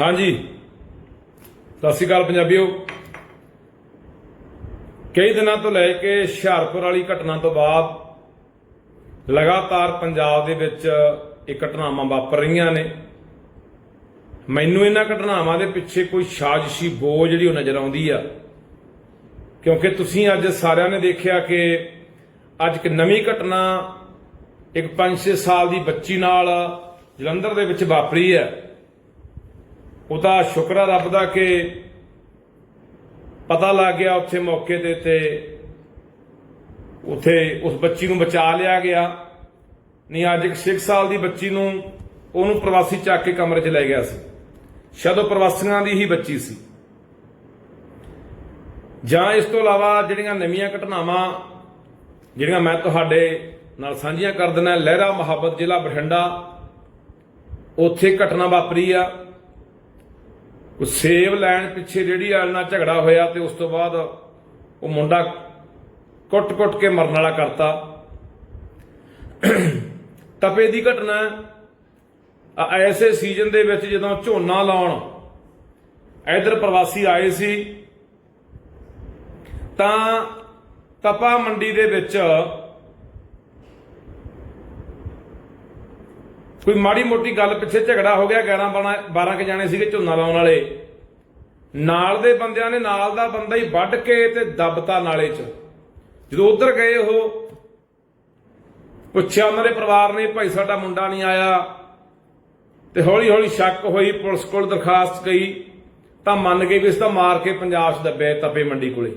ਹਾਂਜੀ। ਸਤਿ ਸ਼੍ਰੀ ਅਕਾਲ ਪੰਜਾਬੀਓ। ਕਈ ਦਿਨਾਂ ਤੋਂ ਲੈ ਕੇ ਹੁਸ਼ਿਆਰਪੁਰ ਵਾਲੀ ਘਟਨਾ ਤੋਂ ਬਾਅਦ ਲਗਾਤਾਰ ਪੰਜਾਬ ਦੇ ਵਿੱਚ ਇਹ ਘਟਨਾਵਾਂ ਵਾਪਰ ਰਹੀਆਂ ਨੇ। ਮੈਨੂੰ ਇਹਨਾਂ ਘਟਨਾਵਾਂ ਦੇ ਪਿੱਛੇ ਕੋਈ ਸਾਜ਼ਿਸ਼ੀ ਬੋਝ ਜਿਹੜੀ ਉਹ ਨਜ਼ਰ ਆਉਂਦੀ ਆ। ਕਿਉਂਕਿ ਤੁਸੀਂ ਅੱਜ ਸਾਰਿਆਂ ਨੇ ਦੇਖਿਆ ਕਿ ਅੱਜ ਇੱਕ ਨਵੀਂ ਘਟਨਾ, ਇੱਕ 5-6 ਸਾਲ ਦੀ ਬੱਚੀ ਨਾਲ ਜਲੰਧਰ ਦੇ ਵਿੱਚ ਵਾਪਰੀ ਹੈ। ਉਹਦਾ ਸ਼ੁਕਰ ਹੈ ਰੱਬ ਦਾ ਕਿ ਪਤਾ ਲੱਗ ਗਿਆ ਉੱਥੇ ਮੌਕੇ ਤੇ ਤੇ ਉੱਥੇ ਉਸ ਬੱਚੀ ਨੂੰ ਬਚਾ ਲਿਆ ਗਿਆ। ਨਹੀਂ, ਅੱਜ ਇੱਕ 6 ਸਾਲ ਦੀ ਬੱਚੀ ਨੂੰ ਉਹਨੂੰ ਪ੍ਰਵਾਸੀ ਚੱਕ ਕੇ ਕਮਰੇ 'ਚ ਲੈ ਗਿਆ ਸੀ। ਸ਼ਾਇਦ ਉਹ ਪ੍ਰਵਾਸੀਆਂ ਦੀ ਹੀ ਬੱਚੀ ਸੀ। ਜਾਂ ਇਸ ਤੋਂ ਇਲਾਵਾ ਜਿਹੜੀਆਂ ਨਵੀਆਂ ਘਟਨਾਵਾਂ, ਜਿਹੜੀਆਂ ਮੈਂ ਤੁਹਾਡੇ ਨਾਲ ਸਾਂਝੀਆਂ ਕਰ ਦਿੰਦਾ, ਲਹਿਰਾ ਮੁਹੱਬਤ ਜ਼ਿਲ੍ਹਾ ਬਠਿੰਡਾ ਉੱਥੇ ਘਟਨਾ ਵਾਪਰੀ ਆ। ਉਹ ਸੇਬ ਲੈਣ ਪਿੱਛੇ ਰੇੜੀ ਵਾਲੇ ਨਾਲ ਝਗੜਾ ਹੋਇਆ ਤੇ ਉਸ ਤੋਂ ਬਾਅਦ ਉਹ ਮੁੰਡਾ ਕੁੱਟ-ਕੁੱਟ ਕੇ ਮਰਨ ਵਾਲਾ ਕਰਤਾ। ਤਪੇ ਦੀ ਘਟਨਾ ਐਸੇ ਸੀਜ਼ਨ ਦੇ ਵਿੱਚ ਜਦੋਂ ਝੋਨਾ ਲਾਉਣ ਇਧਰ ਪ੍ਰਵਾਸੀ ਆਏ ਸੀ, ਤਾਂ ਤਪਾ ਮੰਡੀ ਦੇ ਵਿੱਚ ਕੋਈ ਮਾੜੀ ਮੋਟੀ ਗੱਲ ਪਿੱਛੇ ਝਗੜਾ ਹੋ ਗਿਆ 11 12 ਕੇ ਜਾਣੇ ਸੀਗੇ ਝੋਨਾ ਲਾਉਣ ਵਾਲੇ। ਨਾਲ ਦੇ ਬੰਦਿਆਂ ਨੇ ਨਾਲ ਦਾ ਬੰਦਾ ਹੀ ਵੱਢ ਕੇ ਤੇ ਦੱਬਤਾ ਨਾਲੇ 'ਚ। ਜਦੋਂ ਉਧਰ ਗਏ ਉਹ, ਪੁੱਛਿਆ ਉਹਨਾਂ ਦੇ ਪਰਿਵਾਰ ਨੇ, ਭਾਈ ਸਾਡਾ ਮੁੰਡਾ ਨਹੀਂ ਆਇਆ। ਤੇ ਹੌਲੀ ਹੌਲੀ ਸ਼ੱਕ ਹੋਈ, ਪੁਲਿਸ ਕੋਲ ਦਰਖਾਸਤ ਗਈ ਤਾਂ ਮੰਨ ਗਏ ਵੀ ਇਸ ਤਾਂ ਮਾਰ ਕੇ ਪੰਜਾਬ 'ਚ ਦੱਬਿਆ ਤਪੇ ਮੰਡੀ ਕੋਲੇ।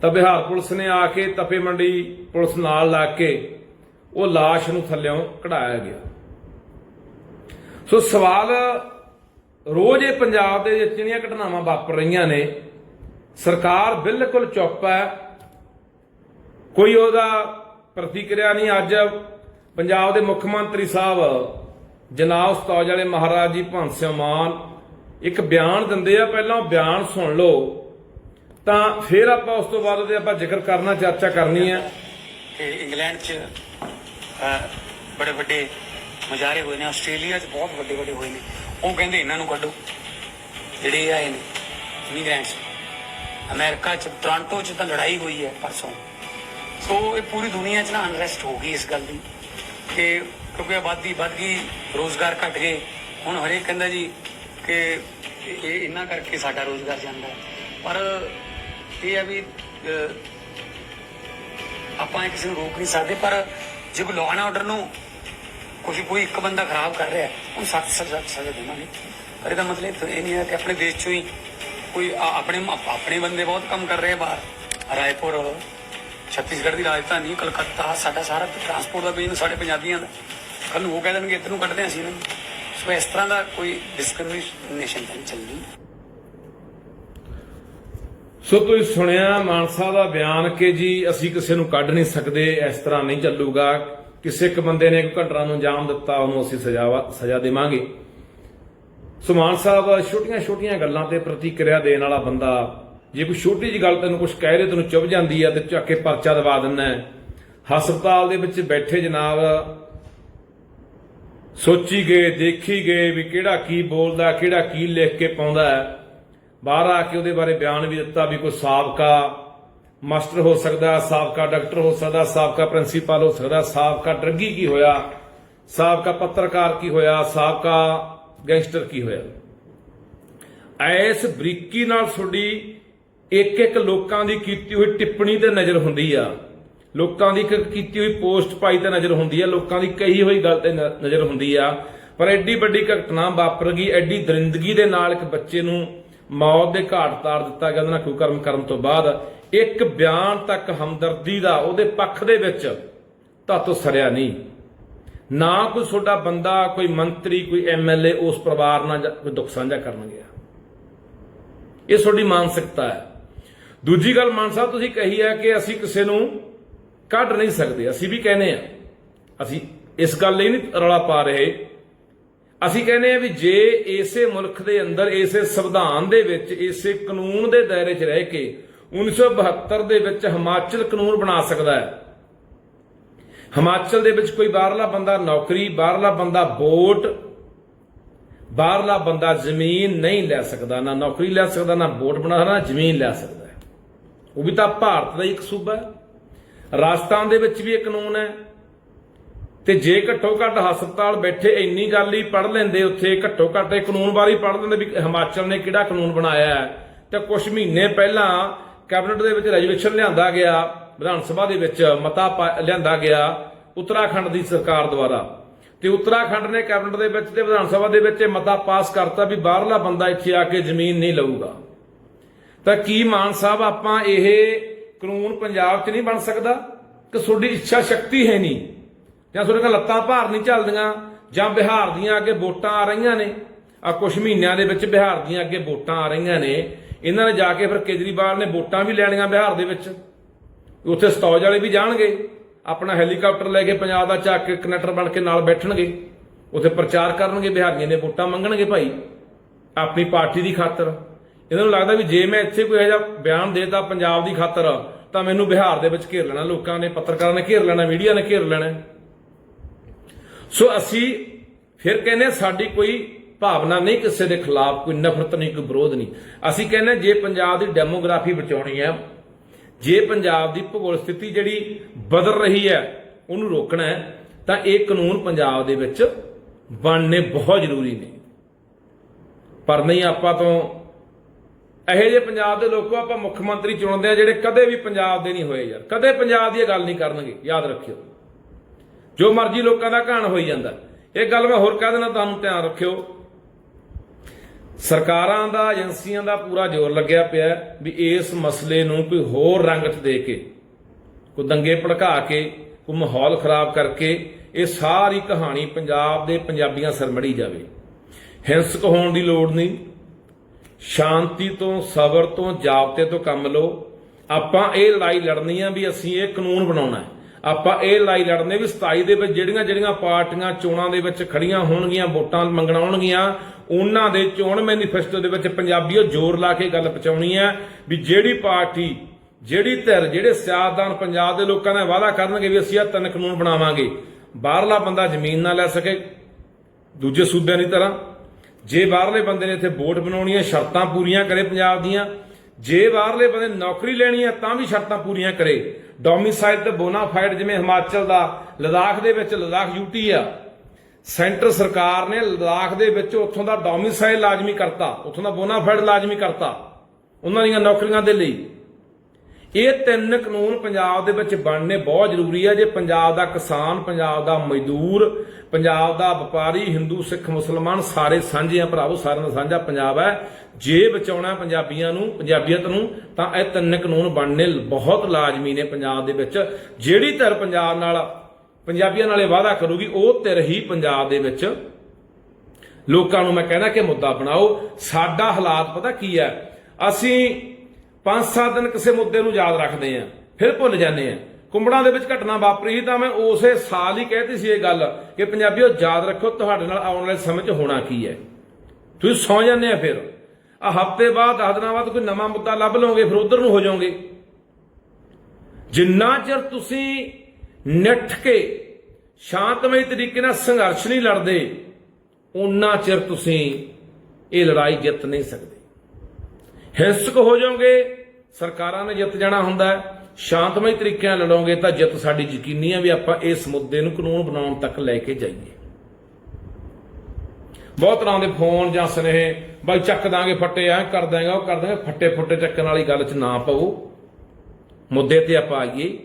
ਤਾਂ ਬਿਹਾਰ ਪੁਲਿਸ ਨੇ ਆ ਕੇ ਤਪੇ ਮੰਡੀ ਪੁਲਿਸ ਨਾਲ ਲਾ ਕੇ ਉਹ ਲਾਸ਼ ਨੂੰ ਥੱਲਿਓਂ ਕਢਾਇਆ ਗਿਆ। ਸੋ ਸਵਾਲ, ਰੋਜ਼ ਇਹ ਪੰਜਾਬ ਦੇ ਵਿੱਚ ਜਿਹੜੀਆਂ ਘਟਨਾਵਾਂ ਵਾਪਰ ਰਹੀਆਂ ਨੇ, ਸਰਕਾਰ ਬਿਲਕੁਲ ਚੁੱਪ ਹੈ। ਕੋਈ ਉਹਦਾ ਪ੍ਰਤੀਕਿਰਿਆ ਨਹੀਂ। ਅੱਜ ਪੰਜਾਬ ਦੇ ਮੁੱਖ ਮੰਤਰੀ ਸਾਹਿਬ ਜਨਾਬ ਉਸਤਾਦ ਵਾਲੇ ਮਹਾਰਾਜ ਜੀ ਭੰਸ ਸਿੰਘ ਮਾਨ ਇੱਕ ਬਿਆਨ ਦਿੰਦੇ ਆ, ਪਹਿਲਾਂ ਉਹ ਬਿਆਨ ਸੁਣ ਲਓ। ਤਾਂ ਫਿਰ ਆਪਾਂ ਉਸ ਤੋਂ ਬਾਅਦ ਉਹਦੇ ਆਪਾਂ ਜ਼ਿਕਰ ਕਰਨਾ, ਚਰਚਾ ਕਰਨੀ ਹੈ। ਕਿ ਇੰਗਲੈਂਡ 'ਚ ਬੜੇ ਵੱਡੇ ਮੁਜ਼ਾਹਰੇ ਹੋਏ ਨੇ ਆਸਟ੍ਰੇਲੀਆ 'ਚ ਬਹੁਤ ਵੱਡੇ ਵੱਡੇ ਹੋਏ ਨੇ। ਉਹ ਕਹਿੰਦੇ ਇਹਨਾਂ ਨੂੰ ਕੱਢੋ। ਜਿਹੜੇ ਆਏ ਨੇ ਇੰਗਲੈਂਡ 'ਚ ਅਮਰੀਕਾ 'ਚ ਟੋਰਾਂਟੋ 'ਚ ਤਾਂ ਲੜਾਈ ਹੋਈ ਹੈ ਪਰਸੋਂ। ਸੋ ਇਹ ਪੂਰੀ ਦੁਨੀਆ 'ਚ ਨਾ ਅਨਰੈਸਟ ਹੋ ਗਈ ਇਸ ਗੱਲ ਦੀ। ਕਿ ਕਿਉਂਕਿ ਆਬਾਦੀ ਵੱਧ ਗਈ ਰੋਜ਼ਗਾਰ ਘਟ ਗਏ। ਹੁਣ ਹਰੇਕ ਕਹਿੰਦਾ ਜੀ ਕਿ ਇਹ ਇਹ ਇਹਨਾਂ ਕਰਕੇ ਸਾਡਾ ਰੋਜ਼ਗਾਰ ਜਾਂਦਾ ਪਰ ਇਹ ਆ ਵੀ ਅਹ, ਆਪਾਂ ਕਿਸੇ ਨੂੰ ਰੋਕ ਨਹੀਂ ਸਕਦੇ ਪਰ ਜੇ ਕੋਈ ਲਾਅ ਐਂਡ ਆਰਡਰ ਨੂੰ ਕੁਝ ਕੋਈ ਇੱਕ ਬੰਦਾ ਖਰਾਬ ਕਰ ਰਿਹਾ ਹੈ, ਉਹਨੂੰ ਸਖਤ ਸਜ਼ਾ ਦੇਵਾਂਗੇ। ਪਰ ਇਹਦਾ ਮਤਲਬ ਇਹ ਨਹੀਂ ਹੈ ਕਿ ਆਪਣੇ ਦੇਸ਼ ਚੋਂ ਹੀ ਕੋਈ ਆਪਣੇ ਆਪਣੇ ਬੰਦੇ ਬਹੁਤ ਕੰਮ ਕਰ ਰਹੇ ਬਾਹਰ। ਰਾਏਪੁਰ ਛੱਤੀਸਗੜ੍ਹ ਦੀ ਰਾਜਧਾਨੀ ਕਲਕੱਤਾ ਸਾਡਾ ਸਾਰਾ ਟਰਾਂਸਪੋਰਟ ਦਾ ਬਿਜ਼ਨਸ ਸਾਡੇ ਪੰਜਾਬੀਆਂ ਦਾ। ਕੱਲ ਨੂੰ ਉਹ ਕਹਿ ਦੇਣਗੇ ਇੱਧਰ ਨੂੰ ਕੱਢਦੇ ਅਸੀਂ ਇਹਨਾਂ ਨੂੰ। ਸੋ ਇਸ ਤਰ੍ਹਾਂ ਦਾ ਕੋਈ ਡਿਸਕ੍ਰਿਮੀਨੇਸ਼ਨ ਨਹੀਂ ਚੱਲਦੀ ਸੋ ਤੁਸੀਂ ਸੁਣਿਆ ਮਾਨਸਾ ਦਾ ਬਿਆਨ ਕਿ ਜੀ ਅਸੀਂ ਕਿਸੇ ਨੂੰ ਕੱਢ ਨਹੀਂ ਸਕਦੇ ਇਸ ਤਰ੍ਹਾਂ ਨਹੀਂ ਚੱਲੂਗਾ। ਕਿਸੇ ਇੱਕ ਬੰਦੇ ਨੇ ਇੱਕ ਘਟਨਾ ਨੂੰ ਅੰਜਾਮ ਦਿੱਤਾ, ਉਹਨੂੰ ਅਸੀਂ ਸਜ਼ਾ ਸਜ਼ਾ ਦੇਵਾਂਗੇ। ਸੋ ਸਾਹਿਬ ਛੋਟੀਆਂ ਛੋਟੀਆਂ ਗੱਲਾਂ ਤੇ ਪ੍ਰਤੀਕਿਰਿਆ ਦੇਣ ਵਾਲਾ ਬੰਦਾ, ਜੇ ਕੋਈ ਛੋਟੀ ਜੀ ਗੱਲ ਤੈਨੂੰ ਕੁਝ ਕਹਿ ਰਿਹਾ ਤੈਨੂੰ ਚੁੱਭ ਜਾਂਦੀ ਆ ਤੇ ਚੱਕ ਕੇ ਪਰਚਾ ਦਵਾ ਦਿੰਦਾ ਹਸਪਤਾਲ ਦੇ ਵਿੱਚ ਬੈਠੇ ਜਨਾਬ, ਸੋਚੀ ਗਏ, ਦੇਖੀ ਗਏ ਵੀ ਕਿਹੜਾ ਕੀ ਬੋਲਦਾ, ਕਿਹੜਾ ਕੀ ਲਿਖ ਕੇ ਪਾਉਂਦਾ ਬਾਹਰ ਆ ਕੇ ਉਹਦੇ ਬਾਰੇ ਬਿਆਨ ਵੀ ਦਿੱਤਾ ਵੀ ਕੋਈ ਸਾਬਕਾ ਮਾਸਟਰ ਹੋ ਸਕਦਾ, ਸਾਬਕਾ ਡਾਕਟਰ ਹੋ ਸਕਦਾ, ਸਾਬਕਾ ਪ੍ਰਿੰਸੀਪਲ ਹੋ ਸਕਦਾ, ਸਾਬਕਾ ਡਰੱਗੀ ਕੀ ਹੋਇਆ, ਸਾਬਕਾ ਪੱਤਰਕਾਰ ਕੀ ਹੋਇਆ, ਸਾਬਕਾ ਗੈਂਗਸਟਰ ਕੀ ਹੋਇਆ। ਐਸ ਬਰੀਕੀ ਨਾਲ ਤੁਹਾਡੀ ਇੱਕ ਇੱਕ ਲੋਕਾਂ ਦੀ ਕੀਤੀ ਹੋਈ ਟਿੱਪਣੀ ਤੇ ਨਜ਼ਰ ਹੁੰਦੀ ਆ। ਲੋਕਾਂ ਦੀ ਇੱਕ ਕੀਤੀ ਹੋਈ ਪੋਸਟ ਪਾਈ ਤੇ ਨਜ਼ਰ ਹੁੰਦੀ ਆ, ਲੋਕਾਂ ਦੀ ਕਹੀ ਹੋਈ ਗੱਲ ਤੇ ਨਜ਼ਰ ਹੁੰਦੀ ਆ। ਪਰ ਐਡੀ ਵੱਡੀ ਘਟਨਾ ਵਾਪਰ ਗਈ, ਐਡੀ ਦਰਿੰਦਗੀ ਦੇ ਨਾਲ ਇੱਕ ਬੱਚੇ ਨੂੰ ਮੌਤ ਦੇ ਘਾਟ ਤਾਰ ਦਿੱਤਾ ਗਿਆ, ਉਹਦੇ ਨਾਲ ਕੋਈ ਕਰਮ ਕਰਨ ਤੋਂ ਬਾਅਦ ਇੱਕ ਬਿਆਨ ਤੱਕ ਹਮਦਰਦੀ ਦਾ ਉਹਦੇ ਪੱਖ ਦੇ ਵਿੱਚ ਤਾਤੋਂ ਸਰਿਆ ਨਹੀਂ। ਨਾ ਕੋਈ ਤੁਹਾਡਾ ਬੰਦਾ, ਕੋਈ ਮੰਤਰੀ, ਕੋਈ ਐਮਐਲਏ ਉਸ ਪਰਿਵਾਰ ਨਾਲ ਕੋਈ ਦੁੱਖ ਸਾਂਝਾ ਕਰਨ ਗਿਆ। ਇਹ ਤੁਹਾਡੀ ਮਾਨਸਿਕਤਾ ਹੈ। ਦੂਜੀ ਗੱਲ, ਮਾਨ ਸਾਹਿਬ, ਤੁਸੀਂ ਕਹੀ ਹੈ ਕਿ ਅਸੀਂ ਕਿਸੇ ਨੂੰ ਕੱਢ ਨਹੀਂ ਸਕਦੇ। ਅਸੀਂ ਵੀ ਕਹਿੰਦੇ ਆ ਅਸੀਂ ਇਸ ਗੱਲ ਲਈ ਨਹੀਂ ਰੌਲਾ ਪਾ ਰਹੇ ਅਸੀਂ ਕਹਿੰਦੇ ਆ ਵੀ ਜੇ ਇਸੇ ਮੁਲਕ ਦੇ ਅੰਦਰ, ਇਸੇ ਸੰਵਿਧਾਨ ਦੇ ਵਿੱਚ, ਇਸੇ ਕਾਨੂੰਨ ਦੇ ਦਾਇਰੇ 'ਚ ਰਹਿ ਕੇ 1972 ਦੇ ਵਿੱਚ ਹਿਮਾਚਲ ਕਾਨੂੰਨ ਬਣਾ ਸਕਦਾ ਹੈ। ਹਿਮਾਚਲ ਦੇ ਵਿੱਚ ਕੋਈ ਬਾਹਰਲਾ ਬੰਦਾ ਨੌਕਰੀ, ਬਾਹਰਲਾ ਬੰਦਾ ਵੋਟ, ਬਾਹਰਲਾ ਬੰਦਾ ਜ਼ਮੀਨ ਨਹੀਂ ਲੈ ਸਕਦਾ, ਨਾ ਨੌਕਰੀ ਲੈ ਸਕਦਾ, ਨਾ ਵੋਟ ਬਣਾ ਸਕਦਾ, ਨਾ ਜ਼ਮੀਨ ਲੈ ਸਕਦਾ ਉਹ ਵੀ ਤਾਂ ਭਾਰਤ ਦਾ ਹੀ ਇੱਕ ਸੂਬਾ ਹੈ। ਰਾਜਸਥਾਨ ਦੇ ਵਿੱਚ ਵੀ ਇਹ ਕਾਨੂੰਨ ਹੈ। ਤੇ ਜੇ ਘੱਟੋ ਘੱਟ ਹਸਪਤਾਲ ਬੈਠੇ ਇੰਨੀ ਗੱਲ ਹੀ ਪੜ ਲੈਂਦੇ, ਉੱਥੇ ਘੱਟੋ ਘੱਟ ਇਹ ਕਾਨੂੰਨ ਬਾਰੇ ਪੜ ਲੈਂਦੇ ਵੀ ਹਿਮਾਚਲ ਨੇ ਕਿਹੜਾ ਕਾਨੂੰਨ ਬਣਾਇਆ ਹੈ। ਤੇ ਕੁਝ ਮਹੀਨੇ ਪਹਿਲਾਂ ਕੈਬਨਿਟ ਦੇ ਵਿੱਚ ਰੈਜੂਲੇਸ਼ਨ ਲਿਆਂਦਾ ਗਿਆ, ਵਿਧਾਨ ਸਭਾ ਦੇ ਵਿੱਚ ਮਤਾ ਪਾ- ਲਿਆਂਦਾ ਗਿਆ ਉੱਤਰਾਖੰਡ ਦੀ ਸਰਕਾਰ ਦੁਆਰਾ। ਤੇ ਉੱਤਰਾਖੰਡ ਨੇ ਕੈਬਨਿਟ ਦੇ ਵਿੱਚ ਤੇ ਵਿਧਾਨ ਸਭਾ ਦੇ ਵਿੱਚ ਇਹ ਮਤਾ ਪਾਸ ਕਰਤਾ ਵੀ ਬਾਹਰਲਾ ਬੰਦਾ ਇੱਥੇ ਆ ਕੇ ਜ਼ਮੀਨ ਨਹੀਂ ਲਊਗਾ। ਤਾਂ ਕੀ ਮਾਨ ਸਾਹਿਬ ਆਪਾਂ ਇਹ ਕਾਨੂੰਨ ਪੰਜਾਬ 'ਚ ਨਹੀਂ ਬਣ ਸਕਦਾ? ਕਿ ਤੁਹਾਡੀ ਇੱਛਾ ਸ਼ਕਤੀ ਹੈ ਨਹੀਂ। ਜਾਂ ਤੁਹਾਡੇ ਕੋਲ ਲੱਤਾਂ ਭਾਰ ਨਹੀਂ ਚੱਲਦੀਆਂ, ਜਾਂ ਬਿਹਾਰ ਦੀਆਂ ਅੱਗੇ ਵੋਟਾਂ ਆ ਰਹੀਆਂ ਨੇ। ਆ ਕੁਝ ਮਹੀਨਿਆਂ ਦੇ ਵਿੱਚ ਬਿਹਾਰ ਦੀਆਂ ਅੱਗੇ ਵੋਟਾਂ ਆ ਰਹੀਆਂ ਨੇ। ਇਹਨਾਂ ਨੇ ਜਾ ਕੇ ਫਿਰ ਕੇਜਰੀਵਾਲ ਨੇ ਵੋਟਾਂ ਵੀ ਲੈਣੀਆਂ ਬਿਹਾਰ ਦੇ ਵਿੱਚ। ਉੱਥੇ ਸਤੌਜ ਵਾਲੇ ਵੀ ਜਾਣਗੇ। ਆਪਣਾ ਹੈਲੀਕਾਪਟਰ ਲੈ ਕੇ ਪੰਜਾਬ ਦਾ ਚੱਕ ਕੇ ਕਨੈਕਟਰ ਬਣ ਕੇ ਨਾਲ ਬੈਠਣਗੇ। ਉੱਥੇ ਪ੍ਰਚਾਰ ਕਰਨਗੇ, ਬਿਹਾਰੀਆਂ ਨੇ ਵੋਟਾਂ ਮੰਗਣਗੇ ਭਾਈ। ਆਪਣੀ ਪਾਰਟੀ ਦੀ ਖਾਤਰ। ਇਹਨਾਂ ਨੂੰ ਲੱਗਦਾ ਵੀ ਜੇ ਮੈਂ ਇੱਥੇ ਕੋਈ ਇਹੋ ਜਿਹਾ ਬਿਆਨ ਦੇਤਾ ਪੰਜਾਬ ਦੀ ਖਾਤਰ, ਤਾਂ ਮੈਨੂੰ ਬਿਹਾਰ ਦੇ ਵਿੱਚ ਘੇਰ ਲੈਣਾ, ਲੋਕਾਂ ਨੇ ਪੱਤਰਕਾਰਾਂ ਨੇ ਘੇਰ ਲੈਣਾ, ਮੀਡੀਆ ਨੇ ਘੇਰ ਲੈਣਾ। ਸੋ ਅਸੀਂ ਫਿਰ ਕਹਿੰਦੇ ਹਾਂ, ਸਾਡੀ ਕੋਈ ਭਾਵਨਾ ਨਹੀਂ ਕਿਸੇ ਦੇ ਖਿਲਾਫ ਕੋਈ ਨਫ਼ਰਤ ਨਹੀਂ ਕੋਈ ਵਿਰੋਧ ਨਹੀਂ। ਅਸੀਂ ਕਹਿੰਦੇ ਜੇ ਪੰਜਾਬ ਦੀ ਡੈਮੋਗ੍ਰਾਫੀ ਬਚਾਉਣੀ ਹੈ ਜੇ ਪੰਜਾਬ ਦੀ ਭੂਗੋਲ ਸਥਿਤੀ ਜਿਹੜੀ ਬਦਲ ਰਹੀ ਹੈ ਉਹਨੂੰ ਰੋਕਣਾ ਹੈ ਤਾਂ ਇਹ ਕਾਨੂੰਨ ਪੰਜਾਬ ਦੇ ਵਿੱਚ ਬਣਨੇ ਬਹੁਤ ਜ਼ਰੂਰੀ ਨੇ। ਪਰ ਨਹੀਂ ਆਪਾਂ ਤੋਂ ਇਹੋ ਜਿਹੇ ਪੰਜਾਬ ਦੇ ਲੋਕੋ ਆਪਾਂ ਮੁੱਖ ਮੰਤਰੀ ਚੁਣਦੇ ਆ ਜਿਹੜੇ ਕਦੇ ਵੀ ਪੰਜਾਬ ਦੇ ਨਹੀਂ ਹੋਏ ਯਾਰ। ਕਦੇ ਪੰਜਾਬ ਦੀ ਇਹ ਗੱਲ ਨਹੀਂ ਕਰਨਗੇ ਯਾਦ ਰੱਖਿਓ। ਜੋ ਮਰਜ਼ੀ ਲੋਕਾਂ ਦਾ ਘਾਣ ਹੋਈ ਜਾਂਦਾ। ਇਹ ਗੱਲ ਮੈਂ ਹੋਰ ਕਹਿ ਦੇਣਾ ਤੁਹਾਨੂੰ ਧਿਆਨ ਰੱਖਿਓ? ਸਰਕਾਰਾਂ ਦਾ, ਏਜੰਸੀਆਂ ਦਾ ਪੂਰਾ ਜ਼ੋਰ ਲੱਗਿਆ ਪਿਆ ਵੀ ਇਸ ਮਸਲੇ ਨੂੰ ਕੋਈ ਹੋਰ ਰੰਗਤ ਦੇ ਕੇ, ਕੋਈ ਦੰਗੇ ਭੜਕਾ ਕੇ, ਕੋਈ ਮਾਹੌਲ ਖਰਾਬ ਕਰਕੇ ਇਹ ਸਾਰੀ ਕਹਾਣੀ ਪੰਜਾਬ ਦੇ ਪੰਜਾਬੀਆਂ ਸਿਰ ਮੜੀ ਜਾਵੇ। ਹਿੰਸਕ ਹੋਣ ਦੀ ਲੋੜ ਨਹੀਂ। ਸ਼ਾਂਤੀ ਤੋਂ, ਸਬਰ ਤੋਂ, ਜਾਬਤੇ ਤੋਂ ਕੰਮ ਲਓ। ਆਪਾਂ ਇਹ ਲੜਾਈ ਲੜਨੀ ਆ ਵੀ ਅਸੀਂ ਇਹ ਕਾਨੂੰਨ ਬਣਾਉਣਾ ਹੈ। ਆਪਾਂ ਇਹ ਲੜਾਈ ਲੜਨੇ ਵੀ 27 ਦੇ ਵਿੱਚ ਜਿਹੜੀਆਂ ਜਿਹੜੀਆਂ ਪਾਰਟੀਆਂ ਚੋਣਾਂ ਦੇ ਵਿੱਚ ਖੜੀਆਂ ਹੋਣਗੀਆਂ, ਵੋਟਾਂ ਮੰਗਣ ਆਉਣਗੀਆਂ ਉਹਨਾਂ ਦੇ ਚੋਣ ਮੈਨੀਫੈਸਟੋ ਦੇ ਵਿੱਚ ਪੰਜਾਬੀਓ ਜ਼ੋਰ ਲਾ ਕੇ ਗੱਲ ਪਹੁੰਚਾਉਣੀ ਹੈ ਵੀ ਜਿਹੜੀ ਪਾਰਟੀ, ਜਿਹੜੀ ਧਿਰ, ਜਿਹੜੇ ਸਿਆਸਤਦਾਨ ਪੰਜਾਬ ਦੇ ਲੋਕਾਂ ਦਾ ਵਾਅਦਾ ਕਰਨਗੇ ਵੀ ਅਸੀਂ ਇਹ ਤਿੰਨ ਕਾਨੂੰਨ ਬਣਾਵਾਂਗੇ, ਬਾਹਰਲਾ ਬੰਦਾ ਜ਼ਮੀਨ ਨਾ ਲੈ ਸਕੇ, ਦੂਜੇ ਸੂਬਿਆਂ ਦੀ ਤਰ੍ਹਾਂ। ਜੇ ਬਾਹਰਲੇ ਬੰਦੇ ਨੇ ਇੱਥੇ ਵੋਟ ਬਣਾਉਣੀ ਹੈ, ਸ਼ਰਤਾਂ ਪੂਰੀਆਂ ਕਰੇ ਪੰਜਾਬ ਦੀਆਂ। ਜੇ ਬਾਹਰਲੇ ਬੰਦੇ ਨੌਕਰੀ ਲੈਣੀ ਹੈ, ਤਾਂ ਵੀ ਸ਼ਰਤਾਂ ਪੂਰੀਆਂ ਕਰੇ। ਡੋਮਿਸਾਈਲ ਤੇ ਬੋਨਾਫਾਈਡ ਜਿਵੇਂ ਹਿਮਾਚਲ ਦਾ, ਲਦਾਖ ਦੇ ਵਿੱਚ ਲਦਾਖ ਯੂਟੀ ਆ। ਸੈਂਟਰ ਸਰਕਾਰ ਨੇ ਲਦਾਖ ਦੇ ਵਿੱਚ ਉੱਥੋਂ ਦਾ ਡੋਮਿਸਾਈਲ ਲਾਜ਼ਮੀ ਕਰਤਾ, ਉੱਥੋਂ ਦਾ ਬੋਨਾਫਾਈਡ ਲਾਜ਼ਮੀ ਕਰਤਾ, ਉਹਨਾਂ ਦੀਆਂ ਨੌਕਰੀਆਂ ਦੇ ਲਈ। ਇਹ ਤਿੰਨ ਕਾਨੂੰਨ ਪੰਜਾਬ ਦੇ ਵਿੱਚ ਬਣਨੇ ਬਹੁਤ ਜ਼ਰੂਰੀ ਹੈ ਜੇ ਪੰਜਾਬ ਦਾ ਕਿਸਾਨ, ਪੰਜਾਬ ਦਾ ਮਜ਼ਦੂਰ, ਪੰਜਾਬ ਦਾ ਵਪਾਰੀ, ਹਿੰਦੂ, ਸਿੱਖ, ਮੁਸਲਮਾਨ ਸਾਰੇ ਸਾਂਝੇ ਆ ਭਰਾਵੋ, ਸਾਰਿਆਂ ਦਾ ਸਾਂਝਾ ਪੰਜਾਬ ਹੈ ਜੇ ਬਚਾਉਣਾ ਪੰਜਾਬੀਆਂ ਨੂੰ, ਪੰਜਾਬੀਅਤ ਨੂੰ, ਤਾਂ ਇਹ ਤਿੰਨ ਕਾਨੂੰਨ ਬਣਨੇ ਬਹੁਤ ਲਾਜ਼ਮੀ ਨੇ ਪੰਜਾਬ ਦੇ ਵਿੱਚ। ਜਿਹੜੀ ਧਿਰ ਪੰਜਾਬ ਨਾਲ, ਪੰਜਾਬੀਆਂ ਨਾਲੇ ਵਾਅਦਾ ਕਰੂਗੀ, ਉਹ ਧਿਰ ਹੀ ਪੰਜਾਬ ਦੇ ਵਿੱਚ। ਲੋਕਾਂ ਨੂੰ ਮੈਂ ਕਹਿੰਦਾ ਕਿ ਮੁੱਦਾ ਬਣਾਓ। ਸਾਡਾ ਹਾਲਾਤ ਪਤਾ ਕੀ ਹੈ ਅਸੀਂ 5-7 ਦਿਨ ਕਿਸੇ ਮੁੱਦੇ ਨੂੰ ਯਾਦ ਰੱਖਦੇ ਆਂ, ਫਿਰ ਭੁੱਲ ਜਾਂਦੇ ਆਂ। ਕੁੰਬੜਾਂ ਦੇ ਵਿੱਚ ਘਟਨਾ ਵਾਪਰੀ ਸੀ ਤਾਂ ਮੈਂ ਉਸੇ ਸਾਲ ਹੀ ਕਹਿਤੀ ਸੀ ਇਹ ਗੱਲ ਕਿ ਪੰਜਾਬੀਓ, ਯਾਦ ਰੱਖੋ ਤੁਹਾਡੇ ਨਾਲ ਆਉਣ ਵਾਲੇ ਸਮੇਂ 'ਚ ਹੋਣਾ ਕੀ ਹੈ। ਤੁਸੀਂ ਸੌ ਜਾਂਦੇ ਆ ਫਿਰ। ਆ ਹਫ਼ਤੇ ਬਾਅਦ, ਦਸ ਦਿਨਾਂ ਬਾਅਦ ਕੋਈ ਨਵਾਂ ਮੁੱਦਾ ਲੱਭ ਲਓਗੇ, ਫਿਰ ਉਧਰ ਨੂੰ ਹੋ ਜਾਓਗੇ। ਜਿੰਨਾ ਚਿਰ ਤੁਸੀਂ ਨਿੱਠ ਕੇ, ਸ਼ਾਂਤਮਈ ਤਰੀਕੇ ਨਾਲ ਸੰਘਰਸ਼ ਨਹੀਂ ਲੜਦੇ ਉਨਾ ਚਿਰ ਤੁਸੀਂ ਇਹ ਲੜਾਈ ਜਿੱਤ ਨਹੀਂ ਸਕਦੇ। ਹਿੰਸਕ ਹੋ ਜਾਓਗੇ ਸਰਕਾਰਾਂ ਨੇ ਜਿੱਤ ਜਾਣਾ ਹੁੰਦਾ ਸ਼ਾਂਤਮਈ ਤਰੀਕੇ ਨਾਲ ਲੜੋਗੇ ਤਾਂ ਜਿੱਤ ਸਾਡੀ ਯਕੀਨੀ ਹੈ ਵੀ ਆਪਾਂ ਇਸ ਮੁੱਦੇ ਨੂੰ ਕਾਨੂੰਨ ਬਣਾਉਣ ਤੱਕ ਲੈ ਕੇ ਜਾਈਏ। ਬਹੁਤ ਤਰ੍ਹਾਂ ਦੇ ਫੋਨ ਜਾਂ ਸੁਨੇਹੇ, ਬਾਈ ਚੱਕ ਦਾਂਗੇ ਫੱਟੇ ਆ ਕਰ ਦਾਂਗੇ, ਉਹ ਕਰ ਦਾਂਗੇ, ਫੱਟੇ ਫੁੱਟੇ ਚੱਕਣ ਵਾਲੀ ਗੱਲ 'ਚ ਨਾ ਪਾਓ ਮੁੱਦੇ ਤੇ ਆਪਾਂ ਆਈਏ।